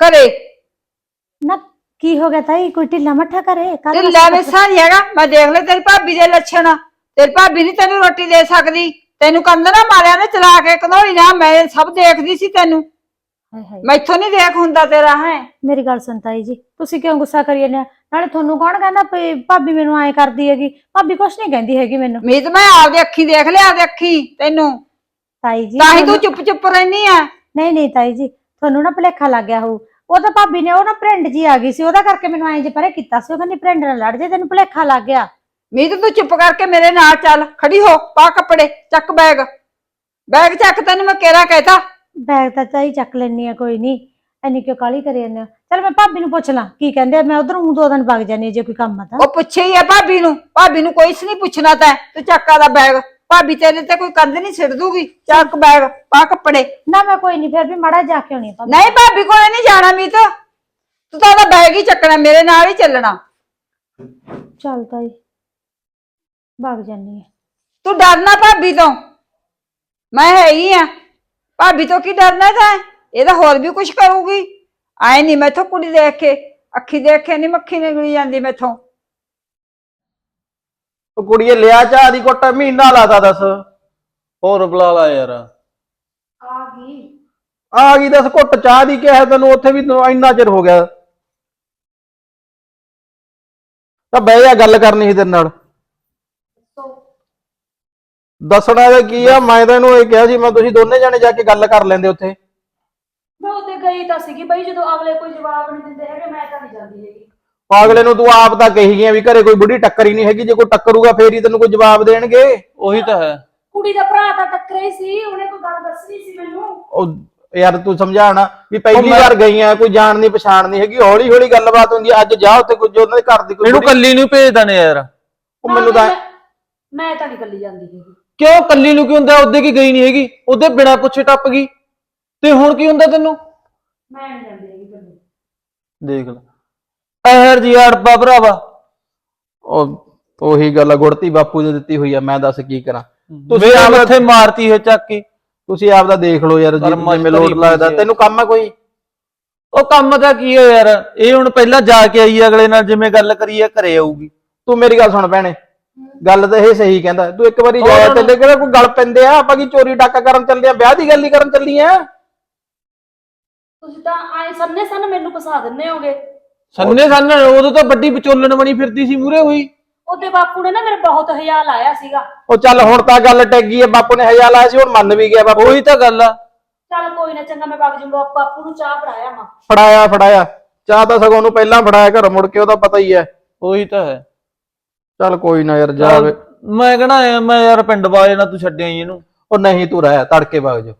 ਘਰੇ। ਨਾ ਕੀ ਹੋ ਗਿਆ ਤਾਈ? ਕੋਈ ਢਿੱਲਾ ਮੱਠਾ ਕਰੇ ਤੇ ਲੈ ਮਿੱਸਾ ਨਹੀਂ ਹੈਗਾ। ਮੈਂ ਦੇਖ ਲੈ ਤੇਰੀ ਭਾਬੀ ਦੇ ਲੱਛਣ। ਤੇਰੀ ਭਾਬੀ ਨਹੀਂ ਤੈਨੂੰ ਰੋਟੀ ਦੇ ਸਕਦੀ। ਤੈਨੂੰ ਕੰਧ ਨਾ ਮਾਰਿਆ ਨੇ ਚਲਾ ਕੇ। ਕਨੋਈ ਨਾ ਮੈਂ ਸਭ ਦੇਖਦੀ ਸੀ ਤੈਨੂੰ। ਹਾਏ ਹਾਏ। ਮੈਥੋਂ ਨਹੀਂ ਦੇਖ ਹੁੰਦਾ ਤੇਰਾ ਹੈ? ਮੇਰੀ ਗੱਲ ਸੁਣ ਤਾਈ ਜੀ ਤੁਸੀਂ ਕਿਉਂ ਗੁੱਸਾ ਕਰੀ ਜਾਂਦੇ ਹੋ? ਨਾਲੇ ਤੁਹਾਨੂੰ ਕੌਣ ਕਹਿੰਦਾ ਵੀ ਭਾਬੀ ਮੈਨੂੰ ਐਂ ਕਰਦੀ ਹੈਗੀ? ਭਾਬੀ ਕੁਛ ਨਹੀਂ ਕਹਿੰਦੀ ਹੈਗੀ ਮੈਨੂੰ। ਮੀਤ ਮੈਂ ਆਪਦੇ ਅੱਖੀ ਦੇਖ ਲਿਆ ਆਪਦੇ ਅੱਖੀ ਤੈਨੂੰ। ਤਾਈ ਜੀ ਤਾਂ ਹੀ ਤੂੰ ਤੁਹਾਨੂੰ- ਚੁੱਪ ਚੁੱਪ ਰਹਿਨੀ ਆ। ਨਹੀਂ ਨਹੀਂ ਤਾਈ ਜੀ ਤੁਹਾਨੂੰ ਨਾ ਭੁਲੇਖਾ ਲੱਗ ਗਿਆ ਹੋਊ। ਉਹ ਤਾਂ ਭਾਬੀ ਨੇ ਉਹ ਨਾ ਪ੍ਰਿੰਡ ਜੀ ਆ ਗਈ ਸੀ ਉਹਦਾ ਕਰਕੇ ਮੈਨੂੰ ਐਂ ਜੇ ਪਰੇ ਕੀਤਾ ਸੀ ਉਹ ਕਹਿੰਦੀ ਪ੍ਰਿੰਡ ਨਾਲ ਲੜ ਜੇ ਤੈਨੂੰ ਭੁਲੇਖਾ ਲੱਗ ਗਿਆ। ਮੀਤ ਤੂੰ ਚੁੱਪ ਕਰਕੇ ਮੇਰੇ ਨਾਲ ਚੱਲ ਖੜੀ ਹੋ ਪਾ ਕੱਪੜੇ ਚੱਕ ਬੈਗ ਬੈਗ ਚੱਕ ਤੈਨੂੰ ਮੈਂ ਕਿਹੜਾ ਕਹਿਤਾ? ਬੈਗ ਤਾਂ ਚਾਈ ਚੱਕ ਲੈਣੀ ਆ ਕੋਈ ਨਹੀਂ ਐਨੀ ਕਿਉਂ ਕਾਲੀ ਕਰੀ ਜਾਂਦੇ ਹੋ ਚਲ ਮੈਂ ਭਾਬੀ ਨੂੰ ਪੁੱਛ ਲਾਂ ਕੀ ਕਹਿੰਦੇ ਆ, ਮੈਂ ਉਧਰ ਦੋ ਦਿਨ ਵਗ ਜਾਨੀ ਆ ਜੇ ਕੋਈ ਕੰਮ ਆ ਤਾਂ। ਉਹ ਪੁੱਛੇ ਹੀ ਆ ਭਾਬੀ ਨੂੰ। ਭਾਬੀ ਨੂੰ ਕੋਈ ਨਹੀਂ ਪੁੱਛਣਾ ਤੈਂ। ਤੂੰ ਚੱਕਾ ਦਾ ਬੈਗ। ਭਾਬੀ ਤੇਰੇ ਤੇ ਕੋਈ ਕੰਧ ਨਹੀਂ ਛਿੜ ਦੂਗੀ। ਚੱਕ ਬੈਗ ਪਾ ਕੱਪੜੇ। ਨਾ ਮੈਂ ਕੋਈ ਨਹੀਂ ਫਿਰ ਵੀ ਮੜਾ ਜਾ ਕੇ ਆਉਣੀ ਆ ਭਾਬੀ। ਨਹੀਂ ਭਾਬੀ ਕੋਲ ਨਹੀਂ ਜਾਣਾ ਮੀਤ। ਤੂੰ ਤਾਂ ਉਹਦਾ ਬੈਗ ਹੀ ਚੱਕਣਾ ਮੇਰੇ ਨਾਲ ਹੀ ਚੱਲਣਾ। ਚੱਲ ਤਾਈ ਵਗ ਜਾਨੀ ਆ। ਤੂੰ ਡਰਨਾ ਭਾਬੀ ਤੋਂ। ਮੈਂ ਹੈਗੀ ਆ। ਭਾਬੀ ਤੋਂ ਕੀ ਡਰਨਾ ਤਾਂ ਇਹਦਾ ਹੋਰ ਵੀ ਕੁਝ ਕਰੂਗੀ? ਆਏ ਨਹੀਂ ਮੈਥੋਂ ਕੁੜੀ ਦੇਖ ਕੇ ਅੱਖੀ ਦੇਖ ਕੇ ਨਹੀਂ ਮੱਖੀ ਨਿਕਲੀ ਜਾਂਦੀ ਮੈਥੋਂ। ਉਹ ਕੁੜੀਏ ਲਿਆ ਚਾਹ ਦੀ ਘੁੱਟ ਮਹੀਨਾ ਲਾਤਾ ਦੱਸ। ਹੋਰ ਬੁਲਾ ਲਾ ਯਾਰ। ਆ ਗਈ। ਆ ਗਈ ਦੱਸ ਘੁੱਟ ਚਾਹ ਦੀ ਕਿਹਾ ਤੈਨੂੰ ਉੱਥੇ ਵੀ ਤੈਨੂੰ ਇੰਨਾ ਚਿਰ ਹੋ ਗਿਆ। ਤਾਂ ਬਹਿ ਜਾ ਗੱਲ ਕਰਨੀ ਸੀ ਤੇਰੇ ਨਾਲ। ਦੱਸਣਾ ਇਹਦਾ ਕੀ ਆ ਮੈਂ ਤਾਂ ਇਹਨੂੰ ਇਹ ਕਿਹਾ ਸੀ ਮੈਂ ਤੁਸੀਂ ਦੋਨੇ ਜਾਣੇ ਜਾ ਕੇ ਗੱਲ ਕਰ ਲੈਂਦੇ ਉੱਥੇ। ਮੈਂ ਉੱਤੇ ਗਈ ਤਾਂ ਸੀਗੀ ਬਈ ਜਦੋਂ ਅਗਲੇ ਕੋਈ ਜਵਾਬ ਨਹੀਂ ਦਿੰਦੇ ਹੈਗੇ ਮੈਂ ਤਾਂ ਨਹੀਂ ਜਾਂਦੀ ਹੈਗੀ। ਅਗਲੇ ਨੂੰ ਤੂੰ ਆਪ ਤਾਂ ਕਹੀ ਗਿਆ ਵੀ ਘਰੇ ਕੋਈ ਬੁੱਢੀ ਟੱਕਰ ਹੀ ਨਹੀਂ ਹੈਗੀ ਜੇ ਕੋਈ ਟੱਕਰੂਗਾ ਫੇਰ ਹੀ ਤੈਨੂੰ ਕੋਈ ਜਵਾਬ ਦੇਣਗੇ। ਉਹੀ ਤਾਂ ਹੈ। ਕੁੜੀ ਦਾ ਭਰਾ ਤਾਂ ਟੱਕਰੇ ਹੀ ਸੀ ਉਹਨੇ ਕੋਈ ਗੱਲ ਦੱਸਣੀ ਸੀ ਮੈਨੂੰ? ਉਹ ਯਾਰ ਤੂੰ ਸਮਝਾਣਾ ਵੀ ਪਹਿਲੀ ਵਾਰ ਗਈ ਆ ਕੋਈ ਜਾਣ ਨਹੀਂ ਪਛਾਣ ਨਹੀਂ ਹੈਗੀ ਹੌਲੀ ਹੌਲੀ ਗੱਲਬਾਤ ਹੁੰਦੀ ਆ। ਅੱਜ ਜਾ ਉੱਥੇ ਕੋਈ ਜੋ ਉਹਨਾਂ ਦੇ ਘਰ ਦੀ ਕੋਈ ਇਹਨੂੰ ਬੁੱਢੀ- ਕੱਲੀ ਨੂੰ ਭੇਜ ਦਨੇ ਯਾਰ। ਉਹ ਮੈਨੂੰ ਤਾਂ ਮੈਂ ਤਾਂ ਨਿਕਲੀ ਜਾਂਦੀ ਹੈਗੀ। ਕਿਉਂ ਕੱਲੀ ਨੂੰ ਕੀ ਹੁੰਦਾ ਉਹਦੇ ਕੀ ਗਈ ਨਹੀਂ ਹੈਗੀ? ਉਹਦੇ ਬਿਨਾ ਪੁੱਛੇ ਟੱਪ ਗਈ। ਤੇ ਹੁਣ ਕੀ ਹੁੰਦਾ ਤੈਨੂੰ? ਮੈਂ ਨਹੀਂ ਜਾਂਦੀ ਹੈਗੀ ਕੱਲੀ ਦੇਖ ਲੈ। ਐਹਰ ਜੀ ਅੜਪਾ ਭਰਾਵਾ। ਉਹ ਉਹੀ ਗੱਲ ਆ, ਗੁੜਤੀ ਬਾਪੂ ਨੇ ਦਿੱਤੀ ਹੋਈ ਆ ਮੈਂ ਦੱਸ ਕੀ ਕਰਾਂ। ਤੁਸੀਂ ਆਪ- ਮੱਥੇ ਮਾਰਤੀ ਹੈ ਚੱਕ ਕੇ। ਤੁਸੀਂ ਆਪ ਦਾ ਦੇਖ ਲਓ ਯਾਰ ਜਿਵੇਂ ਲੋਟ ਲੱਗਦਾ। ਤੈਨੂੰ ਕੰਮ ਆ ਕੋਈ? ਉਹ ਕੰਮ ਤਾਂ ਕੀ ਹੈ ਯਾਰ? ਇਹ ਹੁਣ ਪਹਿਲਾਂ ਜਾ ਕੇ ਆਈ ਅਗਲੇ ਨਾਲ ਜਿਵੇਂ ਗੱਲ ਕਰੀ ਹੈ ਘਰੇ ਆਊਗੀ। ਤੂੰ ਮੇਰੀ ਗੱਲ ਸੁਣ ਭੈਣੇ। ਗੱਲ ਤਾਂ ਇਹ ਸਹੀ ਕਹਿੰਦਾ ਤੂੰ ਇੱਕ ਵਾਰੀ ਜਾਇਆ ਚੱਲੇ ਕਿਹੜਾ ਕੋਈ ਗੱਲ ਪੈਂਦੇ ਆ ਆਪਾਂ ਕੀ ਚੋਰੀ ਡਾਕਾ ਕਰਨ ਚੱਲੇ ਆ ਵਿਆਹ ਦੀ ਗੱਲ ਹੀ ਕਰਨ ਚੱਲੀ ਆ? ਤੁਸੀਂ ਤਾਂ ਆਏ ਸੰਨੇ ਸੰਨ ਮੈਨੂੰ ਫਸਾ ਦਿੰਨੇ ਹੋਗੇ। ਸੰਨੇ ਸੰਨ ਉਦੋਂ ਤਾਂ ਵੱਡੀ ਵਿਚੋਲਣ ਬਣੀ ਫਿਰਦੀ ਸੀ ਮੂਰੇ ਹੋਈ ਉਹਦੇ ਬਾਪੂ ਨੇ ਨਾ ਮੇਰੇ ਬਹੁਤ ਹਯਾ ਲਾਇਆ ਸੀਗਾ। ਉਹ ਚੱਲ ਹੁਣ ਤਾਂ ਗੱਲ ਟੈਗੀ ਆ ਬਾਪੂ ਨੇ ਹਜ਼ਾਰ ਲਾਇਆ ਸੀ ਹੁਣ ਮੰਨ ਵੀ ਗਿਆ ਬਾਪੂ। ਉਹੀ ਤਾਂ ਗੱਲ ਆ। ਚੱਲ ਕੋਈ ਨਾ ਚੰਗਾ ਮੈਂ ਵਗ ਜੂੰਗਾ ਬਾਪੂ ਨੂੰ ਚਾਹ ਫੜਾਇਆ ਮਾਂ। ਫੜਾਇਆ ਫੜਾਇਆ। ਚਾਹ ਤਾਂ ਸਗੋਂ ਨੂੰ ਪਹਿਲਾਂ ਫੜਾਇਆ ਘਰ ਮੁੜ ਕੇ ਉਹਦਾ ਪਤਾ ਹੀ ਹੈ ਉਹੀ ਤਾਂ ਹੈ। ਚੱਲ ਕੋਈ ਨਾ ਯਾਰ ਜਾਵੇ ਮੈਂ ਕਹਣਾ ਮੈਂ ਯਾਰ ਪਿੰਡ ਬਾਏ ਨਾ ਤੂੰ ਛੱਡਿਆ ਹੀ ਇਹਨੂੰ। ਉਹ ਨਹੀਂ ਤੂੰ ਰਹਿ ਤੜਕੇ ਵਗ ਜਾ।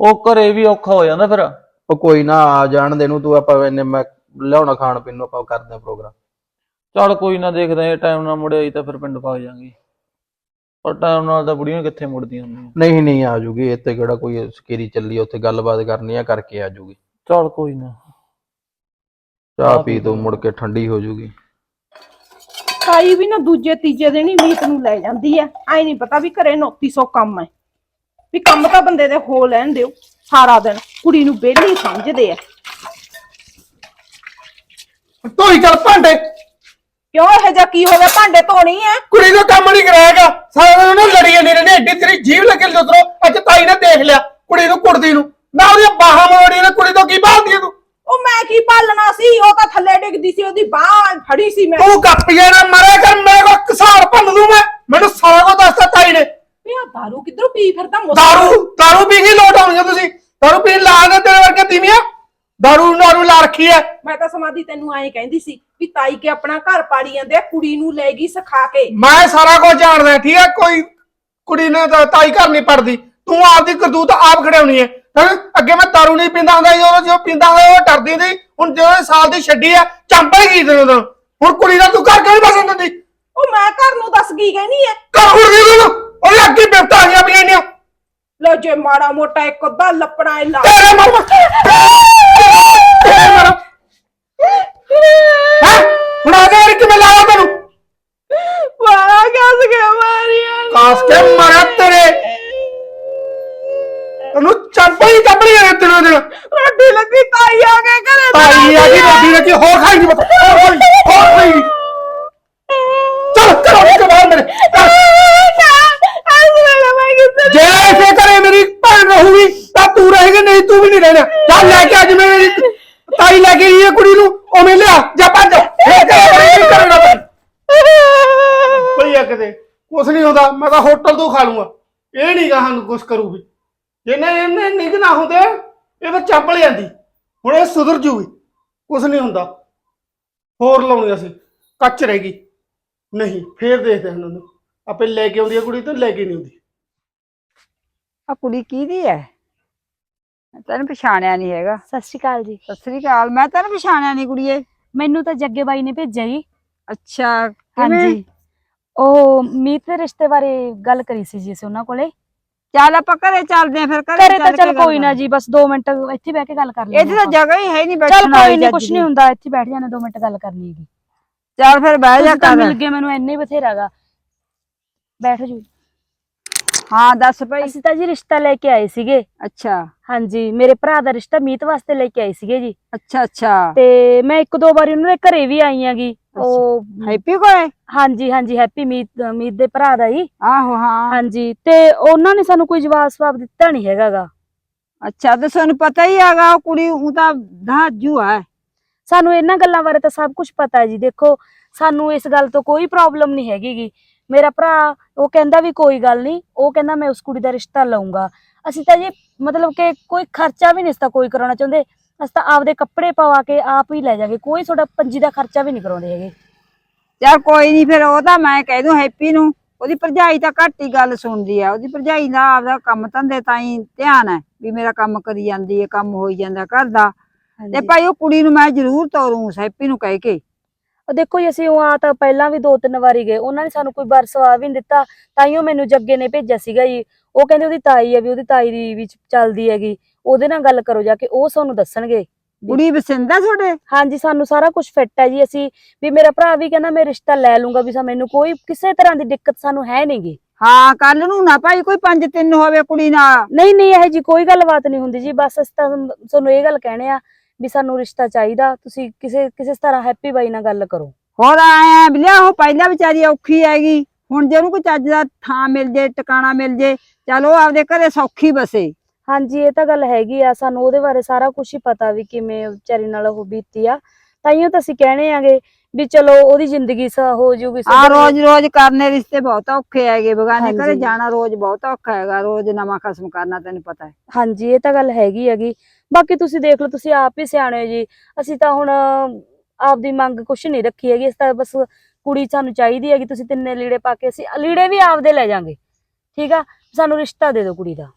ਉਹ ਘਰੇ ਵੀ ਔਖਾ ਹੋ ਜਾਂਦਾ ਫਿਰ। ਉਹ ਕੋਈ ਨਾ ਆ ਜਾਣ ਦੇ ਨੂੰ ਤੂੰ ਆਪਾਂ ਇਹਨੇ ਮੈਂ ਲਿਆਉਣਾ ਖਾਣ ਪੀਣ ਨੂੰ ਆਪਾਂ ਕਰਦੇ ਆ ਪ੍ਰੋਗਰਾਮ। ਚੱਲ ਕੋਈ ਨਾ ਦੇਖਦੇ ਆ ਟਾਈਮ ਨਾਲ ਮੁੜਿਆ ਹੀ ਤਾਂ ਫਿਰ ਪਿੰਡ ਪਾ ਜਾਾਂਗੇ। ਪਰ ਟਾਈਮ ਨਾਲ ਤਾਂ ਬੁੜੀਆਂ ਕਿੱਥੇ ਮੁੜਦੀਆਂ ਹੁੰਦੀਆਂ। ਨਹੀਂ ਨਹੀਂ ਆ ਜੂਗੀ ਇੱਥੇ ਕਿਹੜਾ ਕੋਈ ਸਕੇਰੀ ਚੱਲੀ ਆ, ਉੱਥੇ ਗੱਲਬਾਤ ਕਰਨੀ ਆ ਕਰਕੇ ਆ ਜੂਗੀ। ਚੱਲ ਕੋਈ ਨਾ। ਚਾਹ ਪੀ ਤੋਂ ਮੁੜ ਕੇ ਠੰਡੀ ਹੋ ਜੂਗੀ। ਤਾਈ ਵੀ ਨਾ ਦੂਜੇ ਤੀਜੇ ਦਿਨ ਹੀ ਮੀਤ ਨੂੰ ਲੈ ਜਾਂਦੀ ਐ ਐ ਨਹੀਂ ਪਤਾ ਵੀ ਘਰੇ 2900 ਕੰਮ ਐ। ਵੀ ਕੰਮ ਤਾਂ ਬੰਦੇ ਦੇ ਹੋ ਲੈਣ ਦਿਓ ਸਾਰਾ ਦਿਨ। ਕੁੜੀ ਨੂੰ ਵਿਹਲੀ ਸਮਝਦੇ ਐ ਧੋਈ ਚੱਲ ਭਾਂਡੇ। ਕਿਉਂ ਇਹ ਜਿਹਾ ਕੀ ਹੋ ਗਿਆ? ਭਾਂਡੇ ਧੋਣੀ ਐ। ਕੁੜੀ ਦਾ ਕੰਮ ਨਹੀਂ ਕਰਾਏਗਾ। ਸਾਰਾ ਦਿਨ ਉਹਨੂੰ ਲੜੀ ਜਾਂਦੀ ਰਹਿੰਦੀ ਐਡੀ ਤੇਰੀ ਜੀਭ ਲੱਗੇ ਲੁਤਰੋ ਅੱਜ ਤਾਈ ਨੇ ਦੇਖ ਲਿਆ ਕੁੜੀ ਨੂੰ ਕੁੜਦੀ ਨੂੰ। ਨਾ ਉਹਦੀਆਂ ਬਾਹਾਂ ਮੋੜੀਆਂ ਨੇ ਕੁੜੀ ਤੋਂ ਕੀ ਭਾਲਦੀ ਐ ਤੂੰ? ਉਹ ਮੈਂ ਕੀ ਪਾਲਣਾ ਸੀ? ਉਹ ਤਾਂ ਥੱਲੇ ਡਿੱਗਦੀ ਸੀ ਉਹਦੀ ਬਾਹ ਫੜੀ ਸੀ ਮੈਂ। ਤੂੰ ਗੱਪੀਆਂ ਨਾ ਮਾਰਿਆ ਕਰ ਮੇਰੇ ਕੋ ਕਿਸਾਨ ਭੰਨ ਦੂੰ ਮੈਂ। ਮੈਨੂੰ ਸਾਰਾ ਕੁਝ ਦੱਸਤਾ ਤਾਈ ਨੇ। ਵੀ ਆ ਦਾਰੂ ਕਿੱਧਰੋਂ ਪੀ ਫਿਰਦਾ ਮੁੱਸ ਦਾਰੂ ਦਾਰੂ ਪੀ ਕੇ ਲੋਟ ਆਉਣਗੇ ਤੁਸੀਂ। ਦਾਰੂ ਪੀਣ ਲਾ ਦੇ ਤੇਰੇ ਵਰਗੇ ਤੀਵੀਆਂ। ਦਾਰੂ ਨਾਰੂ ਲਾ ਰੱਖੀ ਐ। ਮੈਂ ਤਾਂ ਸਮਾਧੀ ਤੈਨੂੰ ਐਂ ਕਹਿੰਦੀ ਸੀ ਵੀ ਤਾਈ ਕੇ ਆਪਣਾ ਘਰ ਪਾੜੀ ਜਾਂਦੇ ਆ ਕੁੜੀ ਨੂੰ ਲੈ ਗਈ ਸਿਖਾ ਕੇ। ਮੈਂ ਸਾਰਾ ਕੁਝ ਜਾਣਦਾ ਠੀਕ ਹੈ ਕੋਈ ਕੁੜੀ ਨੇ ਤਾਂ ਤਾਈ ਘਰ ਨਹੀਂ ਪੜਦੀ ਤੂੰ ਆਪਦੀ ਕਰਤੂਤ ਆਪ ਖੜਾਉਣੀ ਹੈ ਹੈਂ ਅੱਗੇ ਮੈਂ ਦਾਰੂ ਨਹੀਂ ਪੀਂਦਾ ਹੁੰਦਾ ਉਹ ਜੋ ਪੀਂਦਾ ਹੁੰਦਾ ਉਹ ਡਰਦੀ ਸੀ। ਹੁਣ ਜਦੋਂ ਸਾਲ ਦੀ ਛੱਡੀ ਆ ਚੰਪਲ ਕੀ ਦਿਨ ਉਦੋਂ ਹੁਣ ਕੁੜੀ ਦਾ ਤੂੰ ਘਰ ਕਿਉਂ ਨਹੀਂ ਬਸਣ ਦਿੰਦੀ? ਉਹ ਮੈਂ ਘਰ ਨੂੰ ਦੱਸ ਕੀ ਕਹਿਣੀ ਐ? ਘਰ ਉੜਦੀ ਤੂੰ ਉਹਦੇ ਅੱਗੇ ਬਿਪਤਾ ਆ ਗਿਆ ਪਈਆਂ ਨੇ ਲੋ ਜੇ ਮਾੜਾ ਮੋਟਾ ਇੱਕ ਅੱਧਾ ਲੱਪੜਾ ਇਹ ਲਾ ਤੇਰੇ ਮਰਮ ਤੇਰੇ ਹੈ? ਹੁਣ ਆ ਗਿਆ ਕਿਵੇਂ ਲਾਇਆ ਤੈਨੂੰ? ਵਾਹ ਕਿਸ ਗਿਆ ਮਾਰੀਆਂ ਕਾਸ ਕੇ ਮਾਰਿਆ ਤੇਰੇ ਤੈਨੂੰ ਚੰਪਲ ਹੀ ਚੱਪੜੀ ਆ ਤੈਨੂੰ ਦਿਨ। ਰੋਟੀ ਲੱਗੀ ਤਾਈ ਆ ਕੇ ਘਰੇ ਤਾਈ ਆ ਗਈ ਰੋਟੀ ਰੱਖੀ ਹੋਰ ਖਾਈ ਨਹੀਂ ਮਤ ਹੋਰ ਖਾਈ ਹੋਰ ਖਾਈ। ਚਲ ਚਲ ਨਿਕਲ ਬਾਹਰ ਮੇਰੇ। ਚੱਲ। ਅੱਜ ਵੇਲੇ ਮੈਂ ਕਿੱਥੇ ਜੇ ਐਸੇ ਕਰੇ ਮੇਰੀ ਭੈਣ ਰਹੂਗੀ ਤਾਂ ਤੂੰ ਰਹੇਗੀ ਨਹੀਂ ਤੂੰ ਵੀ ਨਹੀਂ ਰਹਿਣਾ। ਚੱਲ ਲੈ ਕੇ ਅੱਜ ਮੇਰੀ ਤਾਈ ਲੈ ਕੇ ਕੁੜੀ ਨੂੰ ਉਵੇਂ ਲਿਆ ਜਾ ਭੱਜ ਇਹ ਕੀ ਕਰਨਾ ਭਈਆ ਕਿਤੇ ਕੁਛ ਨਹੀਂ ਹੁੰਦਾ ਮੈਂ ਤਾਂ ਹੋਟਲ ਤੋਂ ਖਾ ਲੂੰਗਾ। ਇਹ ਨਹੀਂ ਕਹਾਂ ਕੁਛ ਕਰੂ ਵੀ ਜਿਹਨੇ ਇਹਨੇ ਨਿਗ ਨਾ ਹੁੰਦੇ ਇਹ ਤਾਂ ਚੱਪਲ ਜਾਂਦੀ ਹੁਣ ਇਹ ਸੁਧਰ ਜੂਗੀ ਕੁਛ ਨਹੀਂ ਹੁੰਦਾ। ਹੋਰ ਲਾਉਣੀ ਅਸੀਂ ਕੱਚ ਰਹਿ ਗਈ। ਨਹੀਂ ਫੇਰ ਦੇਖਦੇ ਹਾਂ ਉਹਨੂੰ ਆਪੇ ਲੈ ਕੇ ਆਉਂਦੀ ਹੈ ਕੁੜੀ ਤਾਂ ਲੈ ਕੇ ਨਹੀਂ ਆਉਂਦੀ। ਆ ਕੁੜੀ ਕਿਹਦੀ ਮੈਂ ਤੈਨੂੰ ਪਛਾਣਿਆ ਨਹੀਂ ਹੈਗਾ। ਸਤਿ ਸ਼੍ਰੀ ਅਕਾਲ ਜੀ। ਸਤਿ ਸ੍ਰੀ ਅਕਾਲ ਮੈਂ ਤੈਨੂੰ ਪਛਾਣਿਆ ਨਹੀਂ ਕੁੜੀਏ। ਮੈਨੂੰ ਤਾਂ ਜੱਗੇ ਬਾਈ ਨੇ ਭੇਜਿਆ ਜੀ। ਅੱਛਾ ਕਿਵੇਂ? ਹਾਂਜੀ। ਉਹ ਮੀਤ ਦੇ ਰਿਸ਼ਤੇ ਬਾਰੇ ਗੱਲ ਕਰੀ ਸੀ ਜੀ ਅਸੀਂ ਉਹਨਾਂ ਕੋਲੇ। ਚੱਲ ਆਪਾਂ ਘਰੇ ਚੱਲਦੇ ਆਂ ਫਿਰ ਘਰੇ ਤਾਂ ਕੇ ਚੱਲ ਕੋਈ ਨਾ ਜੀ ਬਸ 2 ਮਿੰਟ ਇੱਥੇ ਬਹਿ ਕੇ ਗੱਲ ਕਰ ਇੱਥੇ ਤਾਂ। ਜਗ੍ਹਾ ਹੀ ਹੈ ਨਹੀਂ ਚੱਲ ਬੈਠਣ ਕੋਈ ਵਾਲੀ ਨਹੀਂ ਦੀ। ਨਹੀਂ ਹੁੰਦਾ ਇੱਥੇ ਬੈਠ ਜਾਣਾ 2 ਮਿੰਟ ਗੱਲ ਕਰਨੀ ਹੈਗੀ। ਚੱਲ ਫਿਰ ਬਹਿ ਜਾ ਤੁਸੀਂ ਤਾਂ ਕਰ ਮਿਲ ਗਏ ਮੈਨੂੰ ਇੰਨੇ ਬਥੇਰਾਗਾ ਬੈਠੋ ਜੀ। ਹਾਂ ਦੱਸ ਭਾਈ। ਅਸੀਂ ਤਾਂ ਜੀ ਰਿਸ਼ਤਾ ਲੈ ਕੇ ਆਏ ਸੀਗੇ। ਅੱਛਾ। ਹਾਂਜੀ ਮੇਰੇ ਭਰਾ ਦਾ ਰਿਸ਼ਤਾ ਮੀਤ ਵਾਸਤੇ ਲੈ ਕੇ ਆਏ ਸੀਗੇ ਜੀ। ਅੱਛਾ ਅੱਛਾ। ਤੇ ਮੈਂ ਇੱਕ ਦੋ ਵਾਰੀ ਉਹਨਾਂ ਦੇ ਘਰੇ ਵੀ ਆਈ ਆਂਗੀ ਉਹ ਹੈਪੀ ਕੋਲੇ ਹਾਂਜੀ ਹਾਂਜੀ ਹੈਪੀ ਮੀਤ ਮੀਤ ਦੇ ਭਰਾ ਦਾ ਹੀ। ਆਹੋ ਹਾਂ। ਹਾਂਜੀ ਤੇ ਉਹਨਾਂ ਨੇ ਸਾਨੂੰ ਕੋਈ ਜਵਾਬ ਸਵਾਬ ਦਿੱਤਾ ਨਹੀਂ ਹੈਗਾਗਾ। ਅੱਛਾ ਤੇ ਸਾਨੂੰ ਪਤਾ ਹੀ ਹੈਗਾ ਉਹ ਕੁੜੀ ਉਹ ਤਾਂ ਦਹਾਜੂ ਹੈ ਸਾਨੂੰ ਇਹਨਾਂ ਗੱਲਾਂ ਬਾਰੇ ਤਾਂ ਸਭ ਕੁਝ ਪਤਾ ਹੈ ਜੀ। ਦੇਖੋ ਸਾਨੂੰ ਇਸ ਗੱਲ ਤੋਂ ਕੋਈ ਪ੍ਰੋਬਲਮ ਨਹੀਂ ਹੈਗੀਗੀ। ਮੇਰਾ ਭਰਾ ਉਹ ਕਹਿੰਦਾ ਵੀ ਕੋਈ ਗੱਲ ਨਹੀਂ ਉਹ ਕਹਿੰਦਾ ਮੈਂ ਉਸ ਕੁੜੀ ਦਾ ਰਿਸ਼ਤਾ ਲਊਂਗਾ। ਅਸੀਂ ਤਾਂ ਜੀ ਮਤਲਬ ਕਿ ਕੋਈ ਖਰਚਾ ਵੀ ਨਹੀਂ ਇਸ ਤਾਂ ਕੋਈ ਕਰਾਉਣਾ ਚਾਹੁੰਦੇ। ਅਸੀਂ ਤਾਂ ਆਪਦੇ ਕੱਪੜੇ ਪਵਾ ਕੇ ਆਪ ਹੀ ਲੈ ਜਾਗੇ ਕੋਈ ਤੁਹਾਡਾ ਪੰਜੀ ਦਾ ਖਰਚਾ ਵੀ ਨਹੀਂ ਕਰਾਉਂਦੇ ਹੈਗੇ। ਚੱਲ ਕੋਈ ਨਹੀਂ ਫਿਰ ਉਹ ਤਾਂ ਮੈਂ ਕਹਿ ਦੂੰ ਹੈਪੀ ਨੂੰ ਉਹਦੀ ਭਰਜਾਈ ਤਾਂ ਘੱਟ ਹੀ ਗੱਲ ਸੁਣਦੀ ਆ ਉਹਦੀ ਭਰਜਾਈ ਦਾ ਆਪਦਾ ਕੰਮ ਧੰਦੇ ਤਾਂ ਹੀ ਧਿਆਨ ਹੈ ਵੀ ਮੇਰਾ ਕੰਮ ਕਰੀ ਜਾਂਦੀ ਹੈ ਕੰਮ ਹੋਈ ਜਾਂਦਾ ਘਰ ਦਾ। ਤੇ ਭਾਈ ਉਹ ਕੁੜੀ ਨੂੰ ਮੈਂ ਜ਼ਰੂਰ ਤੋਰੂੰ ਹੈਪੀ ਨੂੰ ਕਹਿ ਕੇ। ਉਹ ਦੇਖੋ ਜੀ ਅਸੀਂ ਉਹ ਆ ਤਾਂ ਪਹਿਲਾਂ ਵੀ ਦੋ ਤਿੰਨ ਵਾਰੀ ਗਏ ਉਹਨਾਂ ਨੇ ਸਾਨੂੰ ਕੋਈ ਬਰਸਵਾ ਵੀ ਨਹੀਂ ਦਿੱਤਾ ਤਾਈਓ ਮੈਨੂੰ ਜੱਗੇ ਨੇ ਭੇਜਿਆ ਸੀਗਾ ਜੀ। ਉਹ ਕਹਿੰਦੇ ਉਹਦੀ ਤਾਈ ਹੈ ਵੀ ਉਹਦੀ ਤਾਈ ਦੀ ਵਿੱਚ ਚੱਲਦੀ ਹੈਗੀ। ਉਹਦੇ ਨਾਲ ਗੱਲ ਕਰੋ ਜਾ ਕੇ ਉਹ ਸਾਨੂੰ ਦੱਸਣਗੇ ਕੁੜੀ ਵਸਿੰਦਾ ਤੁਹਾਡੇ? ਹਾਂਜੀ ਸਾਨੂੰ ਸਾਰਾ ਕੁਝ ਫਿੱਟ ਹੈ ਜੀ। ਅਸੀਂ ਵੀ ਮੇਰਾ ਭਰਾ ਵੀ ਕਹਿੰਦਾ ਮੈਂ ਰਿਸ਼ਤਾ ਲੈ ਲੂੰਗਾ ਵੀ ਸਾ ਮੈਨੂੰ ਕੋਈ ਕਿਸੇ ਤਰ੍ਹਾਂ ਦੀ ਦਿੱਕਤ ਸਾਨੂੰ ਹੈ ਨਹੀਂਗੀ ਹਾਂ ਕੱਲ ਨੂੰ ਨਾ ਭਾਈ ਕੋਈ ਪੰਜ ਤਿੰਨ ਹੋਵੇ ਕੁੜੀ ਨਾਲ। ਨਹੀਂ ਨਹੀਂ ਇਹ ਜੀ ਕੋਈ ਗੱਲਬਾਤ ਨਹੀਂ ਹੁੰਦੀ ਜੀ। ਬਸ ਅਸੀਂ ਤਾਂ ਤੁਹਾਨੂੰ- ਇਹ ਗੱਲ ਕਹਿਣੇ ਆ ਵੀ ਸਾਨੂੰ ਰਿਸ਼ਤਾ ਚਾਹੀਦਾ। ਤੁਸੀਂ ਕਿਸੇ ਕਿਸੇ ਤਰ੍ਹਾਂ ਹੈਪੀ ਬਾਈ ਨਾਲ ਗੱਲ ਕਰੋ। ਹੋਰ ਆਇਆ ਬਿਲਿਆ ਉਹ ਪਹਿਲਾਂ ਵਿਚਾਰੀ ਔਖੀ ਹੈਗੀ। ਹੁਣ ਜੇ ਉਹਨੂੰ ਕੋਈ ਚੱਜ ਦਾ ਥਾਂ ਮਿਲ ਜੇ ਟਿਕਾਣਾ ਮਿਲ ਜੇ ਚਲ ਉਹ ਆਪਦੇ ਘਰੇ ਸੌਖੀ ਬਸੇ। ਹਾਂਜੀ ਇਹ ਤਾਂ ਗੱਲ ਹੈਗੀ ਆ ਸਾਨੂੰ ਉਹਦੇ ਬਾਰੇ ਸਾਰਾ ਕੁਝ ਹੀ ਪਤਾ ਵੀ ਕਿਵੇਂ ਵਿਚਾਰੀ ਨਾਲ ਉਹ ਬੀਤੀ ਆ। ਤਾਈਓ ਤਾਂ ਅਸੀਂ ਕਹਿਣੇ ਆਗੇ ਵੀ ਚਲੋ ਉਹਦੀ ਜ਼ਿੰਦਗੀ ਸ ਹੋ ਜੂਗੀ ਆ ਰੋਜ਼ ਰੋਜ਼ ਕਰਨੇ ਰਿਸ਼ਤੇ ਬਹੁਤ ਔਖੇ ਹੈਗੇ ਬਗਾਨੇ ਘਰੇ। ਜਾਣਾ ਰੋਜ਼ ਬਹੁਤ ਔਖਾ ਹੈਗਾ ਰੋਜ਼ ਨਵਾਂ ਖਸਮ ਕਰਨਾ ਤੈਨੂੰ ਪਤਾ ਹੈ। ਹਾਂਜੀ ਇਹ ਤਾਂ ਗੱਲ ਹੈਗੀ ਹੈਗੀ। ਬਾਕੀ ਤੁਸੀਂ ਦੇਖ ਲਓ ਤੁਸੀਂ ਆਪ ਹੀ ਸਿਆਣੇ ਹੋ ਜੀ। ਅਸੀਂ ਤਾਂ ਹੁਣ ਆਪਦੀ ਮੰਗ ਕੁਛ ਨਹੀਂ ਰੱਖੀ ਹੈਗੀ ਅਸੀਂ ਤਾਂ ਬਸ ਕੁੜੀ ਸਾਨੂੰ ਚਾਹੀਦੀ ਹੈਗੀ ਤੁਸੀਂ ਤਿੰਨੇ ਲੀੜੇ ਪਾ ਕੇ ਅਸੀਂ ਲੀੜੇ ਵੀ ਆਪਦੇ ਲੈ ਜਾਾਂਗੇ। ਠੀਕ ਆ? ਸਾਨੂੰ ਰਿਸ਼ਤਾ ਦੇ ਦਿਓ ਕੁੜੀ ਦਾ।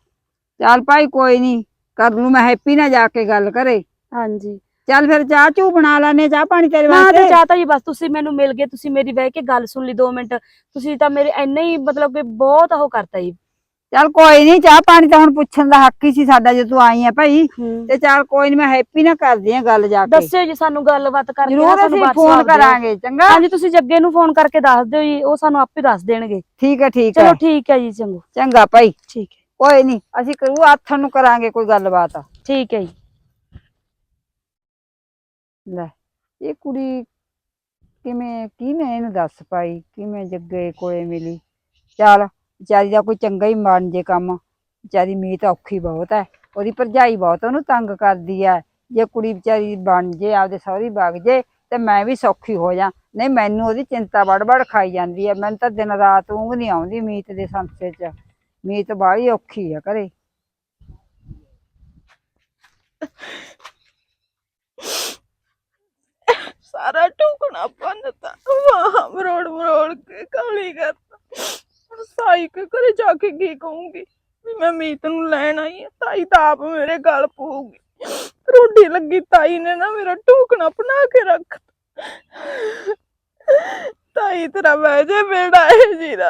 ਚੱਲ ਭਾਈ ਕੋਈ ਨਹੀਂ ਕਰ ਲੂ ਮੈਂ ਹੈਪੀ ਨਾਲ ਜਾ ਕੇ ਗੱਲ ਕਰੇ ਹਾਂਜੀ। ਚੱਲ ਫਿਰ ਚਾਹ ਚੂ ਬਣਾ ਲੈਨੇ ਚਾਹ ਪਾਣੀ ਤੇਰੇ ਨਾ ਤੇ ਵਾਸਤੇ ਚਾਹਤਾ ਜੀ ਬਸ ਤੁਸੀਂ ਮੈਨੂੰ ਮਿਲ ਗਏ ਤੁਸੀਂ ਮੇਰੀ ਬਹਿ ਕੇ ਗੱਲ ਸੁਣ ਲਈ 2 ਮਿੰਟ। ਤੁਸੀਂ ਤਾਂ ਮੇਰੇ ਇੰਨਾ ਹੀ ਮਤਲਬ ਕਿ ਬਹੁਤ ਉਹ ਕਰਤਾ ਜੀ। ਚੱਲ ਕੋਈ ਨਹੀਂ ਚਾਹ ਪਾਣੀ ਤਾਂ ਹੁਣ ਪੁੱਛਣ ਦਾ ਹੱਕ ਹੀ ਸੀ ਸਾਡਾ ਜੇ ਤੂੰ ਆਈ ਆ ਭਾਈ। ਤੇ ਚੱਲ ਕੋਈ ਨਹੀਂ ਮੈਂ ਹੈਪੀ ਨਾਲ ਕਰਦੀ ਆ ਗੱਲ ਜਾ ਕੇ। ਦੱਸਿਓ ਜੀ ਸਾਨੂੰ ਗੱਲਬਾਤ ਕਰਕੇ ਨਾ ਜ਼ਰੂਰ ਸਾਨੂੰ ਅਸੀਂ WhatsApp ਫੋਨ ਦਿਓ। ਕਰਾਂਗੇ ਚੰਗਾ? ਹਾਂਜੀ ਤੁਸੀਂ ਜੱਗੇ ਨੂੰ ਫੋਨ ਕਰਕੇ ਦੱਸ ਦਿਓ ਜੀ ਉਹ ਸਾਨੂੰ ਆਪੇ ਦੱਸ ਦੇਣਗੇ। ਠੀਕ ਹੈ ਠੀਕ ਹੈ ਚਲੋ ਠੀਕ ਹੈ ਜੀ ਚੰਗੋ। ਚੰਗਾ ਭਾਈ। ਠੀਕ ਹੈ। ਕੋਈ ਨਹੀਂ ਅਸੀਂ ਕਰੂ ਆਥਣ ਨੂੰ ਕਰਾਂਗੇ ਕੋਈ ਗੱਲਬਾਤ। ਠੀਕ ਹੈ ਜੀ। ਲੈ ਇਹ ਕੁੜੀ ਕਿਵੇਂ ਕਿਹਨੇ ਇਹਨੂੰ ਦੱਸ ਪਾਈ ਕਿਵੇਂ ਜੱਗੇ ਕੋਲੇ ਮਿਲੀ? ਚੱਲ ਵਿਚਾਰੀ ਦਾ ਕੋਈ ਚੰਗਾ ਹੀ ਬਣ ਜੇ ਕੰਮ ਵਿਚਾਰੀ ਮੀਤ ਔਖੀ ਬਹੁਤ ਹੈ ਉਹਦੀ ਭਰਜਾਈ ਬਹੁਤ ਉਹਨੂੰ ਤੰਗ ਕਰਦੀ ਹੈ। ਜੇ ਕੁੜੀ ਵਿਚਾਰੀ ਬਣ ਜੇ ਆਪਦੇ ਸਹੁਰੀ ਵਗ ਜੇ ਤੇ ਮੈਂ ਵੀ ਸੌਖੀ ਹੋ ਜਾ। ਨਹੀਂ ਮੈਨੂੰ ਉਹਦੀ ਚਿੰਤਾ ਵੜ-ਵੜ ਖਾਈ ਜਾਂਦੀ ਹੈ ਮੈਨੂੰ ਤਾਂ ਦਿਨ ਰਾਤ ਉਂਘ ਨਹੀਂ ਆਉਂਦੀ ਮੀਤ ਦੇ ਸੰਸੇ 'ਚ। ਮੀਤ ਬਾਹਲੀ ਔਖੀ ਆ ਘਰੇ। ਸਾਰਾ ਟੁਕਣਾ ਪੰਨਤਾ ਵਾਹ, ਮਰੋੜ ਮਰੋੜ ਕੇ ਕਾਲੀ ਕਰਤਾ। ਹੁਣ ਸਾਈ ਕੇ ਘਰੇ ਜਾ ਕੇ ਕੀ ਕਹੂੰਗੀ? ਵੀ ਮੈਂ ਮੀਤ ਨੂੰ ਲੈਣ ਆਈ ਆ, ਤਾਈ ਤਾਂ ਆਪ ਮੇਰੇ ਗਲ ਪਊਗੀ। ਰੋਟੀ ਲੱਗੀ, ਤਾਈ ਨੇ ਨਾ ਮੇਰਾ ਟੁਕਣਾ ਬਣਾ ਕੇ ਰੱਖ ਤਾਈ ਤੇਰਾ ਬਹਿ ਜੇ ਬੇੜਾ ਹੈ ਜੀਰਾ।